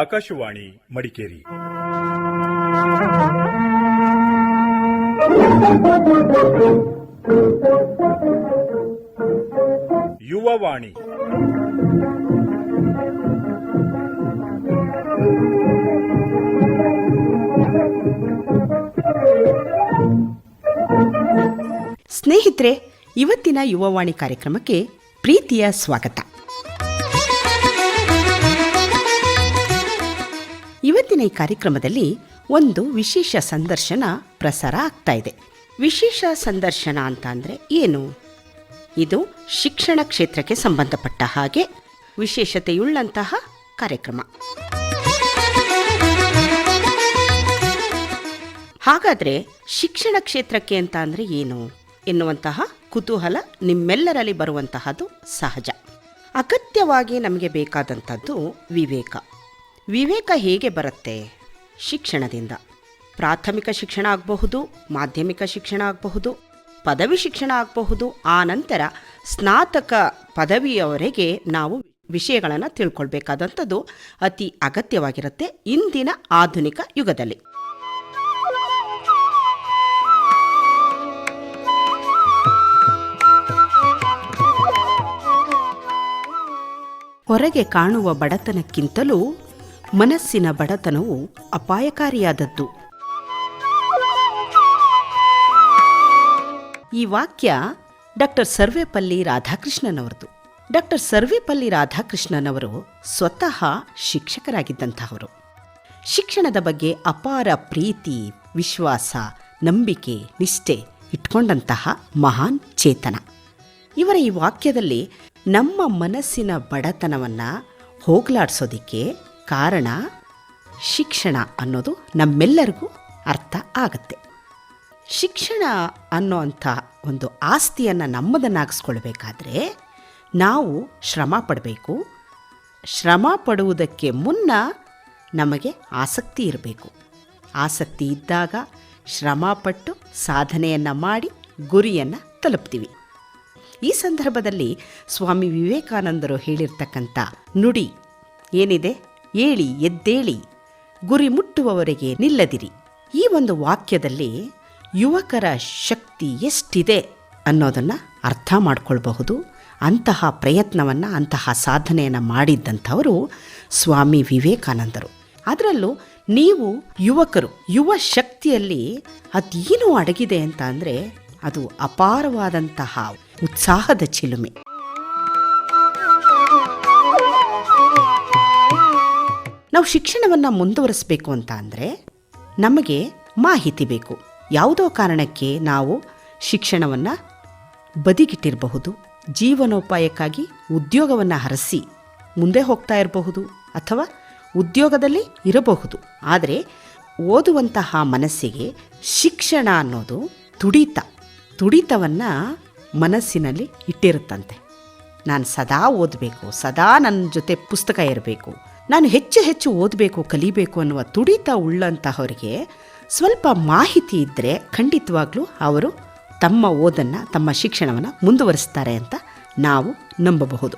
ಆಕಾಶವಾಣಿ ಮಡಿಕೇರಿ. ಯುವವಾಣಿ. ಸ್ನೇಹಿತರೆ ಇವತ್ತಿನ ಯುವವಾಣಿ ಕಾರ್ಯಕ್ರಮಕ್ಕೆ ಪ್ರೀತಿಯ ಸ್ವಾಗತ. ಇವತ್ತಿನ ಈ ಕಾರ್ಯಕ್ರಮದಲ್ಲಿ ಒಂದು ವಿಶೇಷ ಸಂದರ್ಶನ ಪ್ರಸಾರ ಆಗ್ತಾ ಇದೆ. ವಿಶೇಷ ಸಂದರ್ಶನ ಅಂತ ಏನು? ಇದು ಶಿಕ್ಷಣ ಕ್ಷೇತ್ರಕ್ಕೆ ಸಂಬಂಧಪಟ್ಟ ಹಾಗೆ ವಿಶೇಷತೆಯುಳ್ಳಂತಹ ಕಾರ್ಯಕ್ರಮ. ಹಾಗಾದರೆ ಶಿಕ್ಷಣ ಕ್ಷೇತ್ರಕ್ಕೆ ಅಂತ ಅಂದರೆ ಏನು ಎನ್ನುವಂತಹ ಕುತೂಹಲ ನಿಮ್ಮೆಲ್ಲರಲ್ಲಿ ಬರುವಂತಹದ್ದು ಸಹಜ. ಅಗತ್ಯವಾಗಿ ನಮಗೆ ಬೇಕಾದಂಥದ್ದು ವಿವೇಕ. ವಿವೇಕ ಹೇಗೆ ಬರುತ್ತೆ? ಶಿಕ್ಷಣದಿಂದ. ಪ್ರಾಥಮಿಕ ಶಿಕ್ಷಣ ಆಗಬಹುದು, ಮಾಧ್ಯಮಿಕ ಶಿಕ್ಷಣ ಆಗಬಹುದು, ಪದವಿ ಶಿಕ್ಷಣ ಆಗಬಹುದು, ಆ ನಂತರ ಸ್ನಾತಕ ಪದವಿಯವರೆಗೆ ನಾವು ವಿಷಯಗಳನ್ನು ತಿಳ್ಕೊಳ್ಬೇಕಾದಂಥದ್ದು ಅತಿ ಅಗತ್ಯವಾಗಿರುತ್ತೆ ಇಂದಿನ ಆಧುನಿಕ ಯುಗದಲ್ಲಿ. ಹೊರಗೆ ಕಾಣುವ ಬಡತನಕ್ಕಿಂತಲೂ ಮನಸ್ಸಿನ ಬಡತನವು ಅಪಾಯಕಾರಿಯಾದದ್ದು. ಈ ವಾಕ್ಯ ಡಾಕ್ಟರ್ ಸರ್ವೇಪಲ್ಲಿ ರಾಧಾಕೃಷ್ಣನವರದು. ಡಾಕ್ಟರ್ ಸರ್ವೇಪಲ್ಲಿ ರಾಧಾಕೃಷ್ಣನವರು ಸ್ವತಃ ಶಿಕ್ಷಕರಾಗಿದ್ದಂತಹವರು. ಶಿಕ್ಷಣದ ಬಗ್ಗೆ ಅಪಾರ ಪ್ರೀತಿ, ವಿಶ್ವಾಸ, ನಂಬಿಕೆ, ನಿಷ್ಠೆ ಇಟ್ಕೊಂಡಂತಹ ಮಹಾನ್ ಚೇತನ. ಇವರ ಈ ವಾಕ್ಯದಲ್ಲಿ ನಮ್ಮ ಮನಸ್ಸಿನ ಬಡತನವನ್ನು ಹೋಗಲಾಡಿಸೋದಕ್ಕೆ ಕಾರಣ ಶಿಕ್ಷಣ ಅನ್ನೋದು ನಮ್ಮೆಲ್ಲರಿಗೂ ಅರ್ಥ ಆಗುತ್ತೆ. ಶಿಕ್ಷಣ ಅನ್ನೋಂಥ ಒಂದು ಆಸ್ತಿಯನ್ನು ನಮ್ಮದನ್ನಾಗಿಸ್ಕೊಳ್ಬೇಕಾದ್ರೆ ನಾವು ಶ್ರಮ ಪಡಬೇಕು. ಶ್ರಮ ಪಡುವುದಕ್ಕೆ ಮುನ್ನ ನಮಗೆ ಆಸಕ್ತಿ ಇರಬೇಕು. ಆಸಕ್ತಿ ಇದ್ದಾಗ ಶ್ರಮಪಟ್ಟು ಸಾಧನೆಯನ್ನು ಮಾಡಿ ಗುರಿಯನ್ನು ತಲುಪ್ತೀವಿ. ಈ ಸಂದರ್ಭದಲ್ಲಿ ಸ್ವಾಮಿ ವಿವೇಕಾನಂದರು ಹೇಳಿರ್ತಕ್ಕಂಥ ನುಡಿ ಏನಿದೆ? ಏಳಿ ಎದ್ದೇಳಿ, ಗುರಿ ಮುಟ್ಟುವವರೆಗೆ ನಿಲ್ಲದಿರಿ. ಈ ಒಂದು ವಾಕ್ಯದಲ್ಲಿ ಯುವಕರ ಶಕ್ತಿ ಎಷ್ಟಿದೆ ಅನ್ನೋದನ್ನು ಅರ್ಥ ಮಾಡಿಕೊಳ್ಬಹುದು. ಅಂತಹ ಪ್ರಯತ್ನವನ್ನು, ಅಂತಹ ಸಾಧನೆಯನ್ನು ಮಾಡಿದ್ದಂಥವರು ಸ್ವಾಮಿ ವಿವೇಕಾನಂದರು. ಅದರಲ್ಲೂ ನೀವು ಯುವಕರು, ಯುವ ಶಕ್ತಿಯಲ್ಲಿ ಅದೇನು ಅಡಗಿದೆ ಅಂತ ಅಂದರೆ ಅದು ಅಪಾರವಾದಂತಹ ಉತ್ಸಾಹದ ಚಿಲುಮೆ. ನಾವು ಶಿಕ್ಷಣವನ್ನು ಮುಂದುವರಿಸಬೇಕು ಅಂತ ಅಂದರೆ ನಮಗೆ ಮಾಹಿತಿ ಬೇಕು. ಯಾವುದೋ ಕಾರಣಕ್ಕೆ ನಾವು ಶಿಕ್ಷಣವನ್ನು ಬದಿಗಿಟ್ಟಿರಬಹುದು, ಜೀವನೋಪಾಯಕ್ಕಾಗಿ ಉದ್ಯೋಗವನ್ನು ಹರಸಿ ಮುಂದೆ ಹೋಗ್ತಾ ಇರಬಹುದು ಅಥವಾ ಉದ್ಯೋಗದಲ್ಲಿ ಇರಬಹುದು. ಆದರೆ ಓದುವಂತಹ ಮನಸ್ಸಿಗೆ ಶಿಕ್ಷಣ ಅನ್ನೋದು ತುಡಿತ. ತುಡಿತವನ್ನು ಮನಸ್ಸಿನಲ್ಲಿ ಇಟ್ಟಿರುತ್ತಂತೆ. ನಾನು ಸದಾ ಓದಬೇಕು, ಸದಾ ನನ್ನ ಜೊತೆ ಪುಸ್ತಕ ಇರಬೇಕು ನಾನು ಹೆಚ್ಚು ಹೆಚ್ಚು ಓದಬೇಕು, ಕಲಿಬೇಕು ಅನ್ನುವ ತುಡಿತ ಉಳ್ಳಂತಹವರಿಗೆ ಸ್ವಲ್ಪ ಮಾಹಿತಿ ಇದ್ದರೆ ಖಂಡಿತವಾಗ್ಲೂ ಅವರು ತಮ್ಮ ಓದನ್ನು, ತಮ್ಮ ಶಿಕ್ಷಣವನ್ನು ಮುಂದುವರಿಸ್ತಾರೆ ಅಂತ ನಾವು ನಂಬಬಹುದು.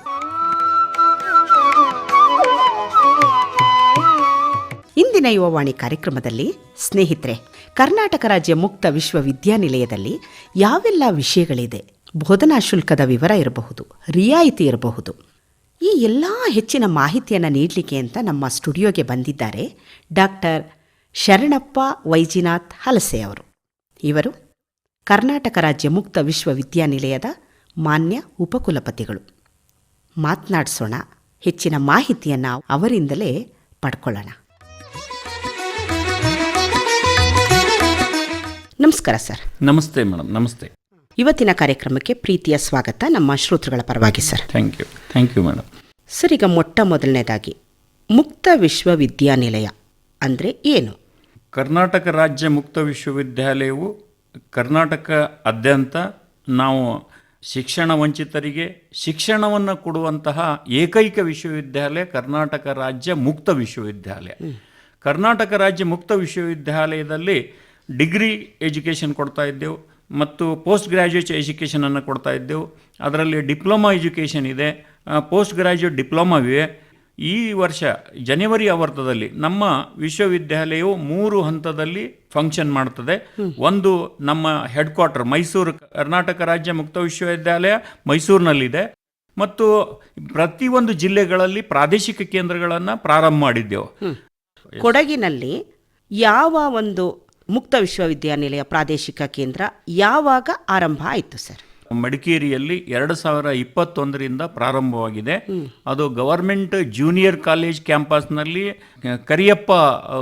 ಇಂದಿನ ಯುವವಾಣಿ ಕಾರ್ಯಕ್ರಮದಲ್ಲಿ ಸ್ನೇಹಿತರೆ, ಕರ್ನಾಟಕ ರಾಜ್ಯ ಮುಕ್ತ ವಿಶ್ವವಿದ್ಯಾನಿಲಯದಲ್ಲಿ ಯಾವೆಲ್ಲ ವಿಷಯಗಳಿದೆ, ಬೋಧನಾ ಶುಲ್ಕದ ವಿವರ ಇರಬಹುದು, ರಿಯಾಯಿತಿ ಇರಬಹುದು ಈ ಎಲ್ಲ ಹೆಚ್ಚಿನ ಮಾಹಿತಿಯನ್ನು ನೀಡಲಿಕ್ಕೆ ಅಂತ ನಮ್ಮ ಸ್ಟುಡಿಯೋಗೆ ಬಂದಿದ್ದಾರೆ ಡಾಕ್ಟರ್ ಶರಣಪ್ಪ ವೈಜಿನಾಥ್ ಹಲಸೆ ಅವರು. ಇವರು ಕರ್ನಾಟಕ ರಾಜ್ಯ ಮುಕ್ತ ವಿಶ್ವವಿದ್ಯಾನಿಲಯದ ಮಾನ್ಯ ಉಪಕುಲಪತಿಗಳು. ಮಾತನಾಡಿಸೋಣ, ಹೆಚ್ಚಿನ ಮಾಹಿತಿಯನ್ನು ಅವರಿಂದಲೇ ಪಡ್ಕೊಳ್ಳೋಣ. ನಮಸ್ಕಾರ ಸರ್. ನಮಸ್ತೆ ಮೇಡಮ್ ನಮಸ್ತೆ. ಇವತ್ತಿನ ಕಾರ್ಯಕ್ರಮಕ್ಕೆ ಪ್ರೀತಿಯ ಸ್ವಾಗತ ನಮ್ಮ ಶ್ರೋತೃಗಳ ಪರವಾಗಿ sir thank you thank you madam sir ಈಗ ಮೊಟ್ಟ ಮೊದಲನೇದಾಗಿ ಮುಕ್ತ ವಿಶ್ವವಿದ್ಯಾನಿಲಯ ಅಂದರೆ ಏನು? ಕರ್ನಾಟಕ ರಾಜ್ಯ ಮುಕ್ತ ವಿಶ್ವವಿದ್ಯಾಲಯವು ಕರ್ನಾಟಕ ಆದ್ಯಂತ ನಾವು ಶಿಕ್ಷಣ ವಂಚಿತರಿಗೆ ಶಿಕ್ಷಣವನ್ನು ಕೊಡುವಂತಹ ಏಕೈಕ ವಿಶ್ವವಿದ್ಯಾಲಯ ಕರ್ನಾಟಕ ರಾಜ್ಯ ಮುಕ್ತ ವಿಶ್ವವಿದ್ಯಾಲಯ. ಕರ್ನಾಟಕ ರಾಜ್ಯ ಮುಕ್ತ ವಿಶ್ವವಿದ್ಯಾಲಯದಲ್ಲಿ ಡಿಗ್ರಿ ಎಜುಕೇಷನ್ ಕೊಡ್ತಾ ಇದ್ದೆವು. ಮತ್ತು ಪೋಸ್ಟ್ ಗ್ರ್ಯಾಜುಯೇಟ್ ಎಜುಕೇಷನನ್ನು ಕೊಡ್ತಾ ಇದ್ದೆವು. ಅದರಲ್ಲಿ ಡಿಪ್ಲೊಮಾ ಎಜುಕೇಷನ್ ಇದೆ ಪೋಸ್ಟ್ ಗ್ರ್ಯಾಜುಯೇಟ್ ಡಿಪ್ಲೊಮಾ ಇವೆ ಈ ವರ್ಷ ಜನವರಿ ಆವರ್ತದಲ್ಲಿ ನಮ್ಮ ವಿಶ್ವವಿದ್ಯಾಲಯವು ಮೂರು ಹಂತದಲ್ಲಿ ಫಂಕ್ಷನ್ ಮಾಡ್ತದೆ. ಒಂದು ನಮ್ಮ ಹೆಡ್ ಕ್ವಾರ್ಟರ್ ಮೈಸೂರು ಕರ್ನಾಟಕ ರಾಜ್ಯ ಮುಕ್ತ ವಿಶ್ವವಿದ್ಯಾಲಯ ಮೈಸೂರಿನಲ್ಲಿದೆ. ಮತ್ತು ಪ್ರತಿಯೊಂದು ಜಿಲ್ಲೆಗಳಲ್ಲಿ ಪ್ರಾದೇಶಿಕ ಕೇಂದ್ರಗಳನ್ನು ಪ್ರಾರಂಭ ಮಾಡಿದ್ದೆವು. ಕೊಡಗಿನಲ್ಲಿ ಯಾವ ಒಂದು ಮುಕ್ತ ವಿಶ್ವವಿದ್ಯಾನಿಲಯ ಪ್ರಾದೇಶಿಕ ಕೇಂದ್ರ ಯಾವಾಗ ಆರಂಭ ಆಯಿತು ಸರ್? ಮಡಿಕೇರಿಯಲ್ಲಿ ಎರಡು ಸಾವಿರ ಇಪ್ಪತ್ತೊಂದರಿಂದ ಪ್ರಾರಂಭವಾಗಿದೆ. ಅದು ಗವರ್ಮೆಂಟ್ ಜೂನಿಯರ್ ಕಾಲೇಜ್ ಕ್ಯಾಂಪಸ್ನಲ್ಲಿ ಕರಿಯಪ್ಪ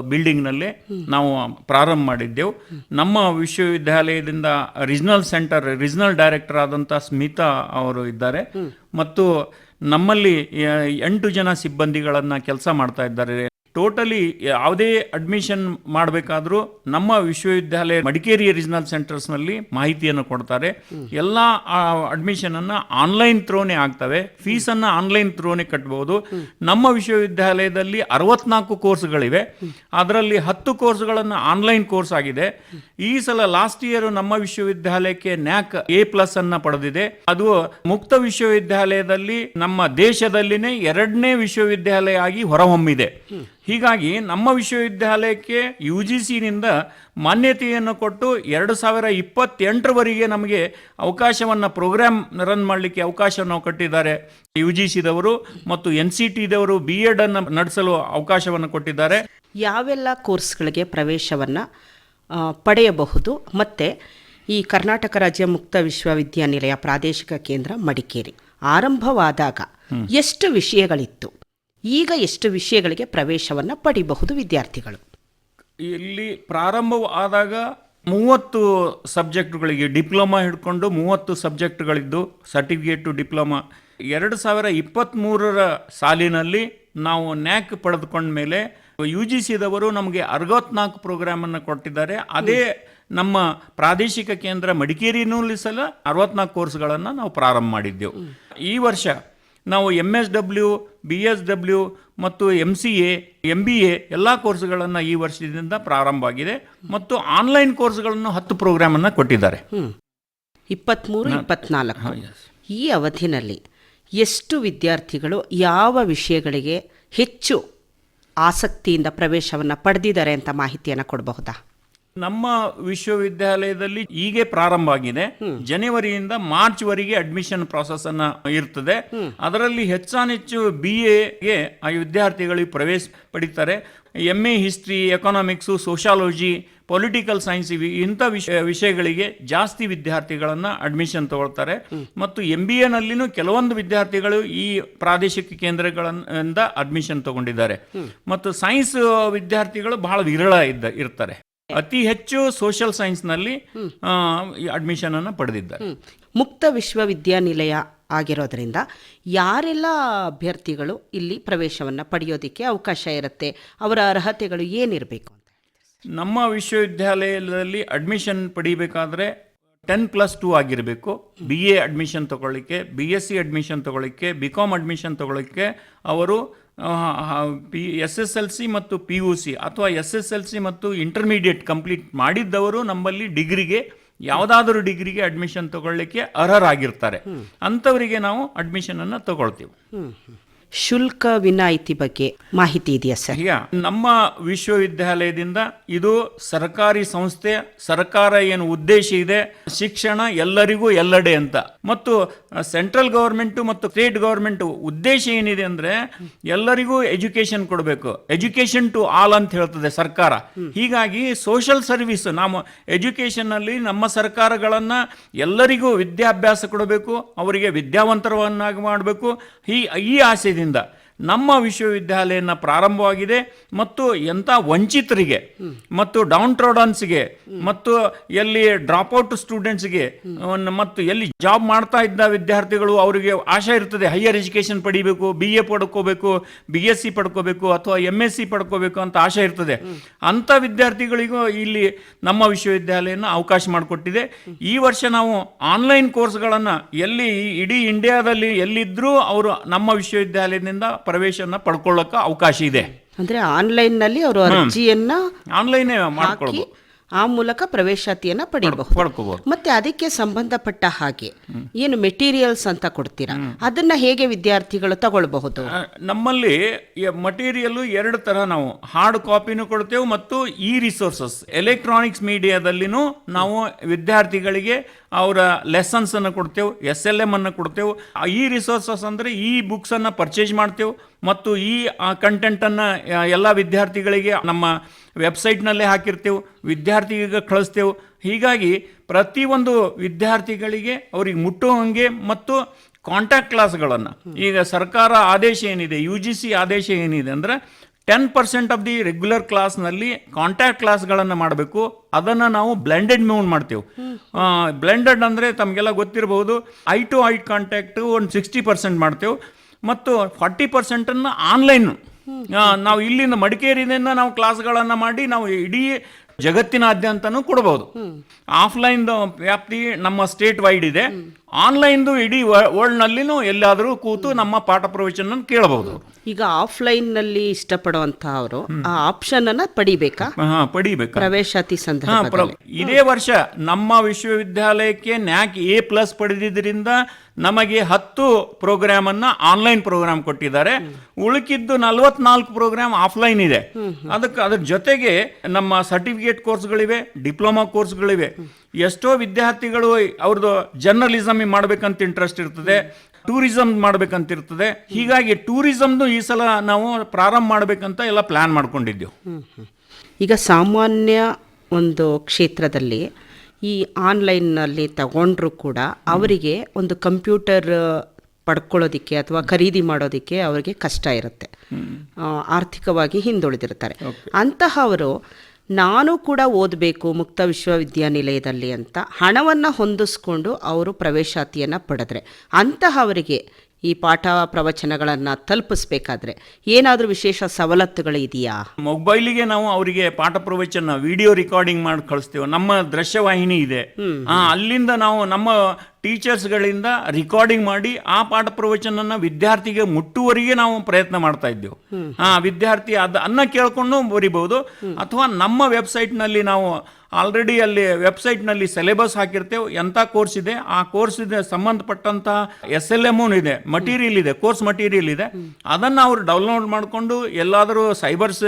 ಬಿಲ್ಡಿಂಗ್ನಲ್ಲಿ ನಾವು ಪ್ರಾರಂಭ ಮಾಡಿದ್ದೆವು. ನಮ್ಮ ವಿಶ್ವವಿದ್ಯಾಲಯದಿಂದ ರೀಜನಲ್ ಸೆಂಟರ್ ರೀಜನಲ್ ಡೈರೆಕ್ಟರ್ ಆದಂಥ ಸ್ಮಿತಾ ಅವರು ಇದ್ದಾರೆ. ಮತ್ತು ನಮ್ಮಲ್ಲಿ ಎಂಟು ಜನ ಸಿಬ್ಬಂದಿಗಳನ್ನು ಕೆಲಸ ಮಾಡ್ತಾ ಇದ್ದಾರೆ. ಟೋಟಲಿ ಯಾವುದೇ ಅಡ್ಮಿಷನ್ ಮಾಡಬೇಕಾದ್ರೂ ನಮ್ಮ ವಿಶ್ವವಿದ್ಯಾಲಯ ಮಡಿಕೇರಿ ರೀಜನಲ್ ಸೆಂಟರ್ಸ್ನಲ್ಲಿ ಮಾಹಿತಿಯನ್ನು ಕೊಡ್ತಾರೆ. ಎಲ್ಲ ಅಡ್ಮಿಷನನ್ನು ಆನ್ಲೈನ್ ಥ್ರೋನೇ ಆಗ್ತವೆ. ಫೀಸನ್ನು ಆನ್ಲೈನ್ ಥ್ರೋನೇ ಕಟ್ಬೋದು. ನಮ್ಮ ವಿಶ್ವವಿದ್ಯಾಲಯದಲ್ಲಿ ಅರವತ್ನಾಲ್ಕು ಕೋರ್ಸ್ಗಳಿವೆ. ಅದರಲ್ಲಿ ಹತ್ತು ಕೋರ್ಸ್ಗಳನ್ನು ಆನ್ಲೈನ್ ಕೋರ್ಸ್ ಆಗಿದೆ. ಈ ಸಲ ಲಾಸ್ಟ್ ಇಯರ್ ನಮ್ಮ ವಿಶ್ವವಿದ್ಯಾಲಯಕ್ಕೆ ನ್ಯಾಕ್ ಎ ಪ್ಲಸ್ ಅನ್ನ ಪಡೆದಿದೆ. ಅದು ಮುಕ್ತ ವಿಶ್ವವಿದ್ಯಾಲಯದಲ್ಲಿ ನಮ್ಮ ದೇಶದಲ್ಲಿನೇ ಎರಡನೇ ವಿಶ್ವವಿದ್ಯಾಲಯ ಆಗಿ ಹೊರಹೊಮ್ಮಿದೆ. ಹೀಗಾಗಿ ನಮ್ಮ ವಿಶ್ವವಿದ್ಯಾಲಯಕ್ಕೆ ಯು ಜಿ ಸಿನಿಂದ ಮಾನ್ಯತೆಯನ್ನು ಕೊಟ್ಟು ಎರಡು ಸಾವಿರ ಇಪ್ಪತ್ತೆಂಟರವರೆಗೆ ನಮಗೆ ಅವಕಾಶವನ್ನು ಪ್ರೋಗ್ರಾಮ್ ರನ್ ಮಾಡಲಿಕ್ಕೆ ಅವಕಾಶವನ್ನು ಕೊಟ್ಟಿದ್ದಾರೆ. ಯು ಜಿ ಸಿದವರು ಮತ್ತು ಎನ್ ಸಿ ಟಿದವರು ಬಿ ಎಡನ್ನು ನಡೆಸಲು ಅವಕಾಶವನ್ನು ಕೊಟ್ಟಿದ್ದಾರೆ. ಯಾವೆಲ್ಲ ಕೋರ್ಸ್ಗಳಿಗೆ ಪ್ರವೇಶವನ್ನು ಪಡೆಯಬಹುದು? ಮತ್ತು ಈ ಕರ್ನಾಟಕ ರಾಜ್ಯ ಮುಕ್ತ ವಿಶ್ವವಿದ್ಯಾನಿಲಯ ಪ್ರಾದೇಶಿಕ ಕೇಂದ್ರ ಮಡಿಕೇರಿ. ಆರಂಭವಾದಾಗ ಎಷ್ಟು ವಿಷಯಗಳಿತ್ತು? ಈಗ ಎಷ್ಟು ವಿಷಯಗಳಿಗೆ ಪ್ರವೇಶವನ್ನು ಪಡಿಬಹುದು ವಿದ್ಯಾರ್ಥಿಗಳು? ಇಲ್ಲಿ ಪ್ರಾರಂಭವಾದಾಗ ಮೂವತ್ತು ಸಬ್ಜೆಕ್ಟ್ಗಳಿಗೆ ಡಿಪ್ಲೊಮಾ ಹಿಡ್ಕೊಂಡು ಮೂವತ್ತು ಸಬ್ಜೆಕ್ಟ್ಗಳಿದ್ದು ಸರ್ಟಿಫಿಕೇಟು, ಡಿಪ್ಲೊಮಾ. ಎರಡು ಸಾವಿರ ಇಪ್ಪತ್ತ್ಮೂರರ ಸಾಲಿನಲ್ಲಿ ನಾವು ನ್ಯಾಕ್ ಪಡೆದುಕೊಂಡ ಮೇಲೆ ಯು ಜಿ ಸಿದವರು ನಮಗೆ ಅರವತ್ನಾಲ್ಕು ಪ್ರೋಗ್ರಾಮನ್ನು ಕೊಟ್ಟಿದ್ದಾರೆ. ಅದೇ ನಮ್ಮ ಪ್ರಾದೇಶಿಕ ಕೇಂದ್ರ ಮಡಿಕೇರಿನೂ ಸಲ ಅರವತ್ನಾಲ್ಕು ಕೋರ್ಸ್ಗಳನ್ನು ನಾವು ಪ್ರಾರಂಭ ಮಾಡಿದ್ದೆವು. ಈ ವರ್ಷ ನಾವು M S W B S W ಮತ್ತು M C A M B A ಎಲ್ಲ ಕೋರ್ಸ್ಗಳನ್ನು ಈ ವರ್ಷದಿಂದ ಪ್ರಾರಂಭ ಆಗಿದೆ. ಮತ್ತು ಆನ್ಲೈನ್ ಕೋರ್ಸ್ಗಳನ್ನು ಹತ್ತು ಪ್ರೋಗ್ರಾಮನ್ನು ಕೊಟ್ಟಿದ್ದಾರೆ. ಇಪ್ಪತ್ತ್ಮೂರು ಇಪ್ಪತ್ನಾಲ್ಕು. ಈ ಅವಧಿನಲ್ಲಿ ಎಷ್ಟು ವಿದ್ಯಾರ್ಥಿಗಳು ಯಾವ ವಿಷಯಗಳಿಗೆ ಹೆಚ್ಚು ಆಸಕ್ತಿಯಿಂದ ಪ್ರವೇಶವನ್ನು ಪಡೆದಿದ್ದಾರೆ ಅಂತ ಮಾಹಿತಿಯನ್ನು ಕೊಡಬಹುದಾ? ನಮ್ಮ ವಿಶ್ವವಿದ್ಯಾಲಯದಲ್ಲಿ ಹೀಗೆ ಪ್ರಾರಂಭ ಆಗಿದೆ. ಜನವರಿಯಿಂದ ಮಾರ್ಚ್ ವರೆಗೆ ಅಡ್ಮಿಷನ್ ಪ್ರಾಸೆಸ್ ಅನ್ನ ಇರ್ತದೆ. ಅದರಲ್ಲಿ ಹೆಚ್ಚಾನೆಚ್ಚು ಬಿ ಎಗೆ ಆ ವಿದ್ಯಾರ್ಥಿಗಳಿಗೆ ಪ್ರವೇಶ ಪಡಿತಾರೆ. M A history economics sociology political science ಇಂಥ ವಿಷಯ ವಿಷಯಗಳಿಗೆ ಜಾಸ್ತಿ ವಿದ್ಯಾರ್ಥಿಗಳನ್ನು ಅಡ್ಮಿಷನ್ ತಗೊಳ್ತಾರೆ. ಮತ್ತು ಎಂ ಬಿ ಎನಲ್ಲಿನೂ ಕೆಲವೊಂದು ವಿದ್ಯಾರ್ಥಿಗಳು ಈ ಪ್ರಾದೇಶಿಕ ಕೇಂದ್ರಗಳಿಂದ ಅಡ್ಮಿಷನ್ ತಗೊಂಡಿದ್ದಾರೆ. ಮತ್ತು ಸೈನ್ಸ್ ವಿದ್ಯಾರ್ಥಿಗಳು ಬಹಳ ವಿರಳ ಇದ್ದ ಇರ್ತಾರೆ. ಅತಿ ಹೆಚ್ಚು ಸೋಷಿಯಲ್ ಸೈನ್ಸ್ನಲ್ಲಿ ಅಡ್ಮಿಷನ್ ಅನ್ನು ಪಡೆದಿದ್ದಾರೆ. ಮುಕ್ತ ವಿಶ್ವವಿದ್ಯಾನಿಲಯ ಆಗಿರೋದ್ರಿಂದ ಯಾರೆಲ್ಲ ಅಭ್ಯರ್ಥಿಗಳು ಇಲ್ಲಿ ಪ್ರವೇಶವನ್ನು ಪಡೆಯೋದಕ್ಕೆ ಅವಕಾಶ ಇರುತ್ತೆ? ಅವರ ಅರ್ಹತೆಗಳು ಏನಿರಬೇಕು ಅಂತ ನಮ್ಮ ವಿಶ್ವವಿದ್ಯಾಲಯದಲ್ಲಿ ಅಡ್ಮಿಷನ್ ಪಡಿಬೇಕಾದ್ರೆ ಟೆನ್ ಪ್ಲಸ್ ಟೂ ಆಗಿರಬೇಕು. ಬಿ ಎ ಅಡ್ಮಿಷನ್ ತಗೊಳ್ಳಿಕ್ಕೆ ಬಿ ಎಸ್ ಸಿ ಅಡ್ಮಿಷನ್ ತಗೊಳ್ಳಿಕ್ಕೆ ಬಿ ಕಾಮ್ ಅಡ್ಮಿಷನ್ ತಗೊಳ್ಳಿಕ್ಕೆ ಅವರು P S S L C ಮತ್ತು ಪಿ ಯು ಸಿ ಅಥವಾ ಎಸ್ ಎಸ್ ಎಲ್ ಸಿ ಮತ್ತು ಇಂಟರ್ಮೀಡಿಯೇಟ್ ಕಂಪ್ಲೀಟ್ ಮಾಡಿದ್ದವರು ನಮ್ಮಲ್ಲಿ ಡಿಗ್ರಿಗೆ ಯಾವುದಾದರೂ ಡಿಗ್ರಿಗೆ ಅಡ್ಮಿಷನ್ ತಗೊಳ್ಳಿಕ್ಕೆ ಅರ್ಹರಾಗಿರ್ತಾರೆ. ಅಂಥವರಿಗೆ ನಾವು ಅಡ್ಮಿಷನನ್ನು ತಗೊಳ್ತೀವಿ. ಶುಲ್ಕ ವಿನಾಯಿತಿ ಬಗ್ಗೆ ಮಾಹಿತಿ ಇದೆಯಾ ಸರ್? ನಮ್ಮ ವಿಶ್ವವಿದ್ಯಾಲಯದಿಂದ ಇದು ಸರ್ಕಾರಿ ಸಂಸ್ಥೆ, ಸರ್ಕಾರ ಏನು ಉದ್ದೇಶ ಇದೆ, ಶಿಕ್ಷಣ ಎಲ್ಲರಿಗೂ ಎಲ್ಲೆಡೆ ಅಂತ. ಮತ್ತು ಸೆಂಟ್ರಲ್ ಗವರ್ಮೆಂಟ್ ಮತ್ತು ಸ್ಟೇಟ್ ಗೌರ್ಮೆಂಟ್ ಉದ್ದೇಶ ಏನಿದೆ ಅಂದ್ರೆ ಎಲ್ಲರಿಗೂ ಎಜುಕೇಶನ್ ಕೊಡಬೇಕು. ಎಜುಕೇಶನ್ ಟು ಆಲ್ ಅಂತ ಹೇಳ್ತದೆ ಸರ್ಕಾರ. ಹೀಗಾಗಿ ಸೋಷಲ್ ಸರ್ವಿಸ್, ನಾವು ಎಜುಕೇಶನ್ ಅಲ್ಲಿ ನಮ್ಮ ಸರ್ಕಾರಗಳನ್ನ ಎಲ್ಲರಿಗೂ ವಿದ್ಯಾಭ್ಯಾಸ ಕೊಡಬೇಕು, ಅವರಿಗೆ ವಿದ್ಯಾವಂತರವನ್ನಾಗಿ ಮಾಡಬೇಕು. ಈ ಈ ಆಸೆದಿಂದ ನಮ್ಮ ವಿಶ್ವವಿದ್ಯಾಲಯನ ಪ್ರಾರಂಭವಾಗಿದೆ ಮತ್ತು ಎಂಥ ವಂಚಿತರಿಗೆ ಮತ್ತು ಡೌನ್ ಟ್ರೋಡನ್ಸ್ಗೆ ಮತ್ತು ಎಲ್ಲಿ ಡ್ರಾಪ್ಔಟ್ ಸ್ಟೂಡೆಂಟ್ಸ್ಗೆ ಮತ್ತು ಎಲ್ಲಿ ಜಾಬ್ ಮಾಡ್ತಾ ಇದ್ದ ವಿದ್ಯಾರ್ಥಿಗಳು ಅವರಿಗೆ ಆಶೆ ಇರ್ತದೆ. ಹೈಯರ್ ಎಜುಕೇಷನ್ ಪಡಿಬೇಕು ಬಿ ಎ ಪಡ್ಕೋಬೇಕು ಬಿ ಎಸ್ ಸಿ ಪಡ್ಕೋಬೇಕು ಅಥವಾ ಎಂ ಎಸ್ ಸಿ ಪಡ್ಕೋಬೇಕು ಅಂತ ಆಶೆ ಇರ್ತದೆ. ಅಂಥ ವಿದ್ಯಾರ್ಥಿಗಳಿಗೂ ಇಲ್ಲಿ ನಮ್ಮ ವಿಶ್ವವಿದ್ಯಾಲಯನ ಅವಕಾಶ ಮಾಡಿಕೊಟ್ಟಿದೆ. ಈ ವರ್ಷ ನಾವು ಆನ್ಲೈನ್ ಕೋರ್ಸ್ಗಳನ್ನು ಎಲ್ಲಿ ಇಡೀ ಇಂಡಿಯಾದಲ್ಲಿ ಎಲ್ಲಿದ್ದರೂ ಅವರು ನಮ್ಮ ವಿಶ್ವವಿದ್ಯಾಲಯದಿಂದ ಪ್ರವೇಶನ ಪಡ್ಕೊಳ್ಳೋಕೆ ಅವಕಾಶ ಇದೆ. ಅಂದರೆ ಆನ್ಲೈನ್ನಲ್ಲಿ ಅವರು ಅರ್ಜಿಯನ್ನು ಆನ್ಲೈನೇ ಮಾಡ್ಕೊಳ್ಬೋದು. ಆ ಮೂಲಕ ಪ್ರವೇಶಾತಿಯನ್ನ ಪಡೆಯಬಹುದು ಮತ್ತೆ ಅದಕ್ಕೆ ಸಂಬಂಧಪಟ್ಟ ಹಾಗೆ ಏನು ಮೆಟೀರಿಯಲ್ಸ್ ಅಂತ ಕೊಡ್ತೀರಾ? ಅದನ್ನ ಹೇಗೆ ವಿದ್ಯಾರ್ಥಿಗಳು ತಗೊಳ್ಬಹುದು? ನಮ್ಮಲ್ಲಿ ಮಟೀರಿಯಲ್ ಎರಡು ತರ ನಾವು ಹಾರ್ಡ್ ಕಾಪಿನೂ ಕೊಡ್ತೇವೆ ಮತ್ತು ಇ ರಿಸೋರ್ಸಸ್ ಎಲೆಕ್ಟ್ರಾನಿಕ್ಸ್ ಮೀಡಿಯಾದಲ್ಲಿನೂ ನಾವು ವಿದ್ಯಾರ್ಥಿಗಳಿಗೆ ಅವರ ಲೆಸನ್ಸ್ ಅನ್ನು ಕೊಡ್ತೇವೆ ಎಸ್ ಎಲ್ ಎಂ ಅನ್ನು ಕೊಡ್ತೇವೆ. ಇ ರಿಸೋರ್ಸಸ್ ಅಂದರೆ ಈ ಬುಕ್ಸ್ ಅನ್ನು ಪರ್ಚೇಸ್ ಮಾಡ್ತೇವೆ ಮತ್ತು ಈ ಕಂಟೆಂಟನ್ನು ಎಲ್ಲ ವಿದ್ಯಾರ್ಥಿಗಳಿಗೆ ನಮ್ಮ ವೆಬ್ಸೈಟ್ನಲ್ಲೇ ಹಾಕಿರ್ತೇವೆ, ವಿದ್ಯಾರ್ಥಿಗಳಿಗೆ ಕಳಿಸ್ತೇವೆ. ಹೀಗಾಗಿ ಪ್ರತಿಯೊಂದು ವಿದ್ಯಾರ್ಥಿಗಳಿಗೆ ಅವ್ರಿಗೆ ಮುಟ್ಟುವಂಗೆ ಮತ್ತು ಕಾಂಟ್ಯಾಕ್ಟ್ ಕ್ಲಾಸ್ಗಳನ್ನು. ಈಗ ಸರ್ಕಾರ ಆದೇಶ ಏನಿದೆ, ಯು ಜಿ ಸಿ ಆದೇಶ ಏನಿದೆ ಅಂದರೆ ten percent of the regular ಕ್ಲಾಸ್ನಲ್ಲಿ ಕಾಂಟ್ಯಾಕ್ಟ್ ಕ್ಲಾಸ್ಗಳನ್ನು ಮಾಡಬೇಕು. ಅದನ್ನು ನಾವು ಬ್ಲೆಂಡೆಡ್ ಮೂವ್ ಮಾಡ್ತೇವೆ. ಬ್ಲೆಂಡೆಡ್ ಅಂದರೆ ತಮಗೆಲ್ಲ ಗೊತ್ತಿರಬಹುದು ಐ ಟು ಐ ಕಾಂಟ್ಯಾಕ್ಟು ಒಂದು ಸಿಕ್ಸ್ಟಿ ಪರ್ಸೆಂಟ್ ಮಾಡ್ತೇವೆ. ಮತ್ತು ಫಾರ್ಟಿ ಪರ್ಸೆಂಟನ್ನು ಆನ್ಲೈನ್. ನಾವು ಇಲ್ಲಿಂದ ಮಡಿಕೇರಿಯಿಂದ ನಾವು ಕ್ಲಾಸ್ಗಳನ್ನು ಮಾಡಿ ನಾವು ಇಡೀ ಜಗತ್ತಿನಾದ್ಯಂತನೂ ಕೊಡಬಹುದು ಆಫ್ಲೈನ್ ವ್ಯಾಪ್ತಿ ನಮ್ಮ ಸ್ಟೇಟ್ ವೈಡ್ ಇದೆ. ಆನ್ಲೈನ್ದು ಇಡೀ ವರ್ಲ್ಡ್ನಲ್ಲಿನೂ ಎಲ್ಲಾದರೂ ಕೂತು ನಮ್ಮ ಪಾಠ ಪ್ರವಚನ ಕೇಳಬಹುದು. ಈಗ ಆಫ್ಲೈನ್ನಲ್ಲಿ ಇಷ್ಟಪಡುವಂತ ಅವರು ಆ ಆಪ್ಷನ್ ಅನ್ನ ಪಡಿಬೇಕಾ ಪಡಿಬೇಕು? ಪ್ರವೇಶಾತಿ ಸಂದರ್ಭ ಇದೇ ವರ್ಷ ನಮ್ಮ ವಿಶ್ವವಿದ್ಯಾಲಯಕ್ಕೆ ನ್ಯಾಕ್ ಎ ಪ್ಲಸ್ ಪಡೆದಿದ್ದರಿಂದ ನಮಗೆ ಹತ್ತು ಪ್ರೋಗ್ರಾಮ್ ಅನ್ನ ಆನ್ಲೈನ್ ಪ್ರೋಗ್ರಾಮ್ ಕೊಟ್ಟಿದ್ದಾರೆ. ಉಳುಕಿದ್ದು ನಲವತ್ನಾಲ್ಕು ಪ್ರೋಗ್ರಾಮ್ ಆಫ್ಲೈನ್ ಇದೆ. ಅದಕ್ಕೆ ಅದ್ರ ಜೊತೆಗೆ ನಮ್ಮ ಸರ್ಟಿಫಿಕೇಟ್ ಕೋರ್ಸ್ಗಳಿವೆ ಡಿಪ್ಲೊಮಾ ಕೋರ್ಸ್ಗಳಿವೆ. ಎಷ್ಟೋ ವಿದ್ಯಾರ್ಥಿಗಳು ಅವ್ರದ್ದು ಜರ್ನಲಿಸಮ್ ಮಾಡ್ಬೇಕಂತ ಇಂಟ್ರೆಸ್ಟ್ ಇರ್ತದೆ ಟೂರಿಸಮ್ ಮಾಡ್ಬೇಕಂತಿರ್ತದೆ ಹೀಗಾಗಿ ಟೂರಿಸಮ್ನು ಈ ಸಲ ನಾವು ಪ್ರಾರಂಭ ಮಾಡ್ಬೇಕಂತ ಎಲ್ಲ ಪ್ಲಾನ್ ಮಾಡ್ಕೊಂಡಿದ್ದೆವು. ಈಗ ಸಾಮಾನ್ಯ ಒಂದು ಕ್ಷೇತ್ರದಲ್ಲಿ ಈ ಆನ್ಲೈನ್ನಲ್ಲಿ ತಗೊಂಡ್ರೂ ಕೂಡ ಅವರಿಗೆ ಒಂದು ಕಂಪ್ಯೂಟರ್ ಪಡ್ಕೊಳ್ಳೋದಿಕ್ಕೆ ಅಥವಾ ಖರೀದಿ ಮಾಡೋದಿಕ್ಕೆ ಅವರಿಗೆ ಕಷ್ಟ ಇರುತ್ತೆ. ಆರ್ಥಿಕವಾಗಿ ಹಿಂದುಳಿದಿರ್ತಾರೆ ಅಂತಹವರು ನಾನು ಕೂಡ ಓದಬೇಕು ಮುಕ್ತ ವಿಶ್ವವಿದ್ಯಾನಿಲಯದಲ್ಲಿ ಅಂತ ಹಣವನ್ನು ಹೊಂದಿಸ್ಕೊಂಡು ಅವರು ಪ್ರವೇಶಾತಿಯನ್ನು ಪಡೆದ್ರೆ ಅಂತಹವರಿಗೆ ಈ ಪಾಠ ಪ್ರವಚನಗಳನ್ನು ತಲುಪಿಸ್ಬೇಕಾದ್ರೆ ಏನಾದರೂ ವಿಶೇಷ ಸವಲತ್ತುಗಳು ಇದೆಯಾ ಮೊಬೈಲಿಗೆ ನಾವು ಅವರಿಗೆ ಪಾಠ ಪ್ರವಚನ ವಿಡಿಯೋ ರೆಕಾರ್ಡಿಂಗ್ ಮಾಡಿ ಕಳಿಸ್ತೇವೆ. ನಮ್ಮ ದೃಶ್ಯವಾಹಿನಿ ಇದೆ. ಆ, ಅಲ್ಲಿಂದ ನಾವು ನಮ್ಮ ಟೀಚರ್ಸ್ಗಳಿಂದ ರೆಕಾರ್ಡಿಂಗ್ ಮಾಡಿ ಆ ಪಾಠ ಪ್ರವಚನನ ವಿದ್ಯಾರ್ಥಿಗೆ ಮುಟ್ಟುವರಿಗೆ ನಾವು ಪ್ರಯತ್ನ ಮಾಡ್ತಾ ಇದ್ದೇವೆ. ಆ ವಿದ್ಯಾರ್ಥಿ ಅದನ್ನ ಅನ್ನ ಕೇಳ್ಕೊಂಡು ಬರಿಬಹುದು ಅಥವಾ ನಮ್ಮ ವೆಬ್ಸೈಟ್ನಲ್ಲಿ ನಾವು ಆಲ್ರೆಡಿ ಅಲ್ಲಿ ವೆಬ್ಸೈಟ್ನಲ್ಲಿ ಸಿಲೆಬಸ್ ಹಾಕಿರ್ತೇವೆ. ಎಂಥ ಕೋರ್ಸ್ ಇದೆ? ಆ ಕೋರ್ಸ್ ಇದೆ ಸಂಬಂಧಪಟ್ಟಂತ ಎಸ್ ಎಲ್ ಎಂ ಇದೆ. ಮಟೀರಿಯಲ್ ಇದೆ. ಕೋರ್ಸ್ ಮಟೀರಿಯಲ್ ಇದೆ. ಅದನ್ನು ಅವರು ಡೌನ್ಲೋಡ್ ಮಾಡಿಕೊಂಡು ಎಲ್ಲಾದರೂ ಸೈಬರ್ಸ್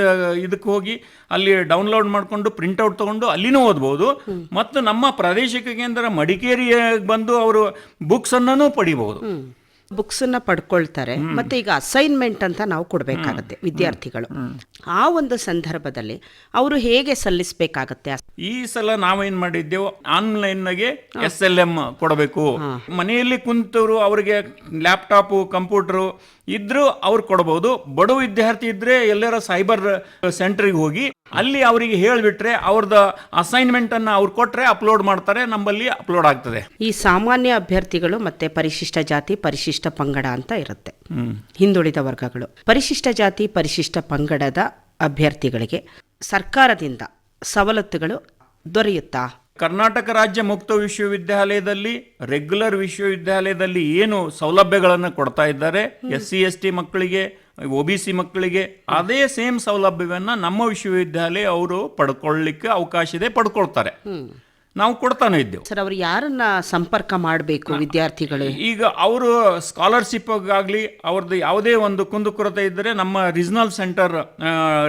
ಇದಕ್ಕೆ ಹೋಗಿ ಅಲ್ಲಿ ಡೌನ್ಲೋಡ್ ಮಾಡಿಕೊಂಡು ಪ್ರಿಂಟ್ಔಟ್ ತೊಗೊಂಡು ಅಲ್ಲಿನೂ ಓದ್ಬೋದು. ಮತ್ತು ನಮ್ಮ ಪ್ರಾದೇಶಿಕ ಕೇಂದ್ರ ಮಡಿಕೇರಿಗೆ ಬಂದು ಅವರು ಬುಕ್ಸನ್ನು ಪಡಿಬಹುದು ಬುಕ್ಸನ್ನ ಪಡ್ಕೊಳ್ತಾರೆ. ಮತ್ತೆ ಈಗ ಅಸೈನ್ಮೆಂಟ್ ಅಂತ ನಾವು ಕೊಡಬೇಕಾಗತ್ತೆ ವಿದ್ಯಾರ್ಥಿಗಳು. ಆ ಒಂದು ಸಂದರ್ಭದಲ್ಲಿ ಅವರು ಹೇಗೆ ಸಲ್ಲಿಸಬೇಕಾಗತ್ತೆ ಈ ಸಲ ನಾವೇನ್ ಮಾಡಿದ್ದೆವು? ಆನ್ಲೈನ್ಗೆ ಎಸ್ ಎಲ್ ಎಂ ಕೊಡಬೇಕು ಮನೆಯಲ್ಲಿ ಕುಂತವರು ಅವರಿಗೆ ಲ್ಯಾಪ್ಟಾಪು ಕಂಪ್ಯೂಟರ್ ಇದ್ರು ಅವ್ರು ಕೊಡಬಹುದು ಬಡ ವಿದ್ಯಾರ್ಥಿ ಇದ್ರೆ ಎಲ್ಲರ ಸೈಬರ್ ಸೆಂಟರ್ಗೆ ಹೋಗಿ ಅಲ್ಲಿ ಅವರಿಗೆ ಹೇಳಿಬಿಟ್ರೆ ಅವ್ರದ ಅಸೈನ್ಮೆಂಟ್ ಅನ್ನ ಅವ್ರು ಕೊಟ್ರೆ ಅಪ್ಲೋಡ್ ಮಾಡ್ತಾರೆ ನಮ್ಮಲ್ಲಿ ಅಪ್ಲೋಡ್ ಆಗ್ತದೆ. ಈ ಸಾಮಾನ್ಯ ಅಭ್ಯರ್ಥಿಗಳು ಮತ್ತೆ ಪರಿಶಿಷ್ಟ ಜಾತಿ ಪರಿಶಿಷ್ಟ ಪಂಗಡ ಅಂತ ಇರುತ್ತೆ. ಹಿಂದುಳಿದ ವರ್ಗಗಳು. ಪರಿಶಿಷ್ಟ ಜಾತಿ ಪರಿಶಿಷ್ಟ ಪಂಗಡದ ಅಭ್ಯರ್ಥಿಗಳಿಗೆ ಸರ್ಕಾರದಿಂದ ಸವಲತ್ತುಗಳು ದೊರೆಯುತ್ತಾ? ಕರ್ನಾಟಕ ರಾಜ್ಯ ಮುಕ್ತ ವಿಶ್ವವಿದ್ಯಾಲಯದಲ್ಲಿ ರೆಗ್ಯುಲರ್ ವಿಶ್ವವಿದ್ಯಾಲಯದಲ್ಲಿ ಏನು ಸೌಲಭ್ಯಗಳನ್ನು ಕೊಡ್ತಾ ಇದ್ದಾರೆ? ಎಸ್ ಸಿ ಎಸ್ ಟಿ ಮಕ್ಕಳಿಗೆ ಒ ಬಿ ಸಿ ಮಕ್ಕಳಿಗೆ ಅದೇ ಸೇಮ್ ಸೌಲಭ್ಯವನ್ನ ನಮ್ಮ ವಿಶ್ವವಿದ್ಯಾಲಯ ಅವರು ಪಡ್ಕೊಳ್ಳಿಕ್ಕೆ ಅವಕಾಶ ಇದೆ ಪಡ್ಕೊಳ್ತಾರೆ. ನಾವು ಕೊಡ್ತಾನೆ ಇದ್ದೇವೆ. ಸರ್ ಅವರು ಯಾರನ್ನ ಸಂಪರ್ಕ ಮಾಡಬೇಕು ವಿದ್ಯಾರ್ಥಿಗಳು? ಈಗ ಅವರು ಸ್ಕಾಲರ್ಶಿಪ್ ಆಗಲಿ ಅವ್ರದ್ದು ಯಾವುದೇ ಒಂದು ಕುಂದುಕೊರತೆ ಇದ್ದರೆ ನಮ್ಮ ರೀಜನಲ್ ಸೆಂಟರ್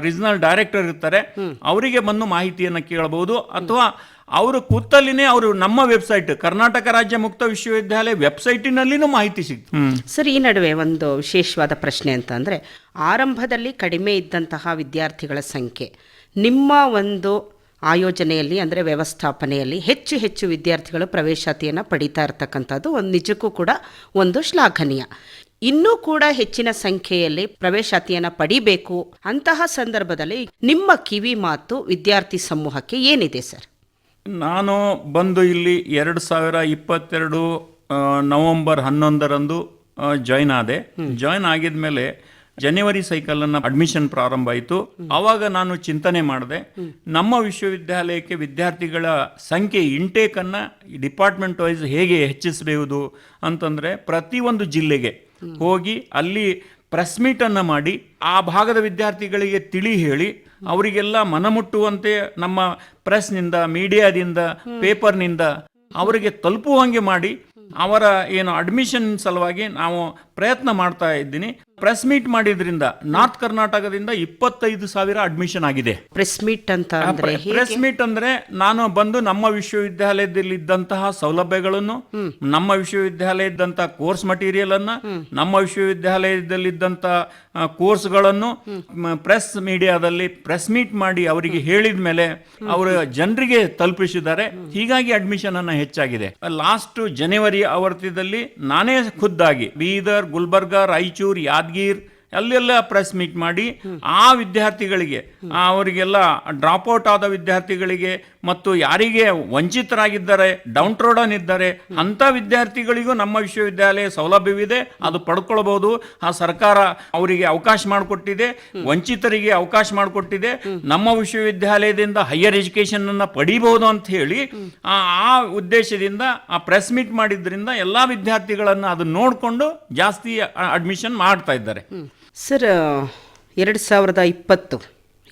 ರೀಜನಲ್ ಡೈರೆಕ್ಟರ್ ಇರ್ತಾರೆ. ಅವರಿಗೆ ಬಂದು ಮಾಹಿತಿಯನ್ನು ಕೇಳಬಹುದು ಅಥವಾ ಅವರು ಕೂತಲ್ಲಿನೇ ಅವರು ನಮ್ಮ ವೆಬ್ಸೈಟ್ ಕರ್ನಾಟಕ ರಾಜ್ಯ ಮುಕ್ತ ವಿಶ್ವವಿದ್ಯಾಲಯ ವೆಬ್ಸೈಟಿನಲ್ಲಿನೂ ಮಾಹಿತಿ ಸಿಗ್ತದೆ ಸರ್ ಈ ನಡುವೆ ಒಂದು ವಿಶೇಷವಾದ ಪ್ರಶ್ನೆ ಅಂತ ಅಂದರೆ ಆರಂಭದಲ್ಲಿ ಕಡಿಮೆ ಇದ್ದಂತಹ ವಿದ್ಯಾರ್ಥಿಗಳ ಸಂಖ್ಯೆ ನಿಮ್ಮ ಒಂದು ಆಯೋಜನೆಯಲ್ಲಿ ಅಂದರೆ ವ್ಯವಸ್ಥಾಪನೆಯಲ್ಲಿ ಹೆಚ್ಚು ಹೆಚ್ಚು ವಿದ್ಯಾರ್ಥಿಗಳು ಪ್ರವೇಶಾತಿಯನ್ನು ಪಡೀತಾ ಇರತಕ್ಕಂಥದ್ದು ಒಂದು ನಿಜಕ್ಕೂ ಕೂಡ ಒಂದು ಶ್ಲಾಘನೀಯ. ಇನ್ನೂ ಕೂಡ ಹೆಚ್ಚಿನ ಸಂಖ್ಯೆಯಲ್ಲಿ ಪ್ರವೇಶಾತಿಯನ್ನು ಪಡಿಬೇಕು ಅಂತಹ ಸಂದರ್ಭದಲ್ಲಿ ನಿಮ್ಮ ಕಿವಿ ಮಾತು ವಿದ್ಯಾರ್ಥಿ ಸಮೂಹಕ್ಕೆ ಏನಿದೆ ಸರ್? ನಾನು ಬಂದು ಇಲ್ಲಿ ಎರಡು ಸಾವಿರ ಇಪ್ಪತ್ತೆರಡು ನವಂಬರ್ ಹನ್ನೊಂದರಂದು ಜಾಯ್ನ್ ಆದೆ. ಜಾಯ್ನ್ ಆಗಿದ ಮೇಲೆ ಜನವರಿ ಸೈಕಲ್ ಅನ್ನ ಅಡ್ಮಿಷನ್ ಪ್ರಾರಂಭ ಆಯಿತು. ಆವಾಗ ನಾನು ಚಿಂತನೆ ಮಾಡಿದೆ. ನಮ್ಮ ವಿಶ್ವವಿದ್ಯಾಲಯಕ್ಕೆ ವಿದ್ಯಾರ್ಥಿಗಳ ಸಂಖ್ಯೆ ಇಂಟೇಕ್ ಅನ್ನ ಡಿಪಾರ್ಟ್ಮೆಂಟ್ ವೈಸ್ ಹೇಗೆ ಹೆಚ್ಚಿಸಬಹುದು ಅಂತಂದ್ರೆ ಪ್ರತಿಯೊಂದು ಜಿಲ್ಲೆಗೆ ಹೋಗಿ ಅಲ್ಲಿ ಪ್ರೆಸ್ ಮೀಟನ್ನು ಮಾಡಿ ಆ ಭಾಗದ ವಿದ್ಯಾರ್ಥಿಗಳಿಗೆ ತಿಳಿ ಹೇಳಿ ಅವರಿಗೆಲ್ಲ ಮನಮುಟ್ಟುವಂತೆ ನಮ್ಮ ಪ್ರೆಸ್ನಿಂದ, ಮೀಡಿಯಾದಿಂದ, ಪೇಪರ್ನಿಂದ ಅವರಿಗೆ ತಲುಪುವಂಗೆ ಮಾಡಿ ಅವರ ಏನು ಅಡ್ಮಿಷನ್ ಸಲುವಾಗಿ ನಾವು ಪ್ರಯತ್ನ ಮಾಡ್ತಾ ಇದ್ದೀನಿ. ಪ್ರೆಸ್ ಮೀಟ್ ಮಾಡಿದ್ರಿಂದ ನಾರ್ತ್ ಕರ್ನಾಟಕದಿಂದ ಇಪ್ಪತ್ತೈದು ಸಾವಿರ ಅಡ್ಮಿಷನ್ ಆಗಿದೆ. ಪ್ರೆಸ್ ಮೀಟ್ ಅಂತ ಅಂದ್ರೆ ಪ್ರೆಸ್ ಮೀಟ್ ಅಂದ್ರೆ ನಾನು ಬಂದು ನಮ್ಮ ವಿಶ್ವವಿದ್ಯಾಲಯದಲ್ಲಿ ಇದ್ದಂತಹ ಸೌಲಭ್ಯಗಳನ್ನು ನಮ್ಮ ವಿಶ್ವವಿದ್ಯಾಲಯದಂತಹ ಕೋರ್ಸ್ ಮಟೀರಿಯಲ್ ಅನ್ನ ನಮ್ಮ ವಿಶ್ವವಿದ್ಯಾಲಯದಲ್ಲಿದ್ದಂತ ಕೋರ್ಸ್ಗಳನ್ನು ಪ್ರೆಸ್ ಮೀಡಿಯಾದಲ್ಲಿ ಪ್ರೆಸ್ ಮೀಟ್ ಮಾಡಿ ಅವರಿಗೆ ಹೇಳಿದ ಮೇಲೆ ಅವರು ಜನರಿಗೆ ತಲುಪಿಸಿದ್ದಾರೆ. ಹೀಗಾಗಿ ಅಡ್ಮಿಷನ್ ಅನ್ನ ಹೆಚ್ಚಾಗಿದೆ. ಲಾಸ್ಟ್ ಜನವರಿ ಆವರ್ತದಲ್ಲಿ ನಾನೇ ಖುದ್ದಾಗಿ ಬೀದರ್ ಗುಲ್ಬರ್ಗ ರಾಯಚೂರು ಯಾದಗಿರ್ ಅಲ್ಲೆಲ್ಲ ಪ್ರೆಸ್ ಮೀಟ್ ಮಾಡಿ ಆ ವಿದ್ಯಾರ್ಥಿಗಳಿಗೆ ಅವರಿಗೆಲ್ಲ ಡ್ರಾಪ್ ಔಟ್ ಆದ ವಿದ್ಯಾರ್ಥಿಗಳಿಗೆ ಮತ್ತು ಯಾರಿಗೆ ವಂಚಿತರಾಗಿದ್ದಾರೆ ಡೌನ್ ಟ್ರೋಡನ್ ಇದ್ದಾರೆ ಅಂಥ ವಿದ್ಯಾರ್ಥಿಗಳಿಗೂ ನಮ್ಮ ವಿಶ್ವವಿದ್ಯಾಲಯ ಸೌಲಭ್ಯವಿದೆ, ಅದು ಪಡ್ಕೊಳ್ಬಹುದು. ಆ ಸರ್ಕಾರ ಅವರಿಗೆ ಅವಕಾಶ ಮಾಡಿಕೊಟ್ಟಿದೆ, ವಂಚಿತರಿಗೆ ಅವಕಾಶ ಮಾಡಿಕೊಟ್ಟಿದೆ. ನಮ್ಮ ವಿಶ್ವವಿದ್ಯಾಲಯದಿಂದ ಹೈಯರ್ ಎಜುಕೇಶನ್ ಅನ್ನ ಪಡಿಬಹುದು ಅಂತ ಹೇಳಿ, ಆ ಉದ್ದೇಶದಿಂದ, ಆ ಪ್ರೆಸ್ ಮೀಟ್ ಮಾಡಿದ್ರಿಂದ ಎಲ್ಲಾ ವಿದ್ಯಾರ್ಥಿಗಳನ್ನ ಅದು ನೋಡಿಕೊಂಡು ಜಾಸ್ತಿ ಅಡ್ಮಿಷನ್ ಮಾಡ್ತಾ ಇದ್ದಾರೆ. ಸರ್ ಎರಡು ಸಾವಿರದ ಇಪ್ಪತ್ತು,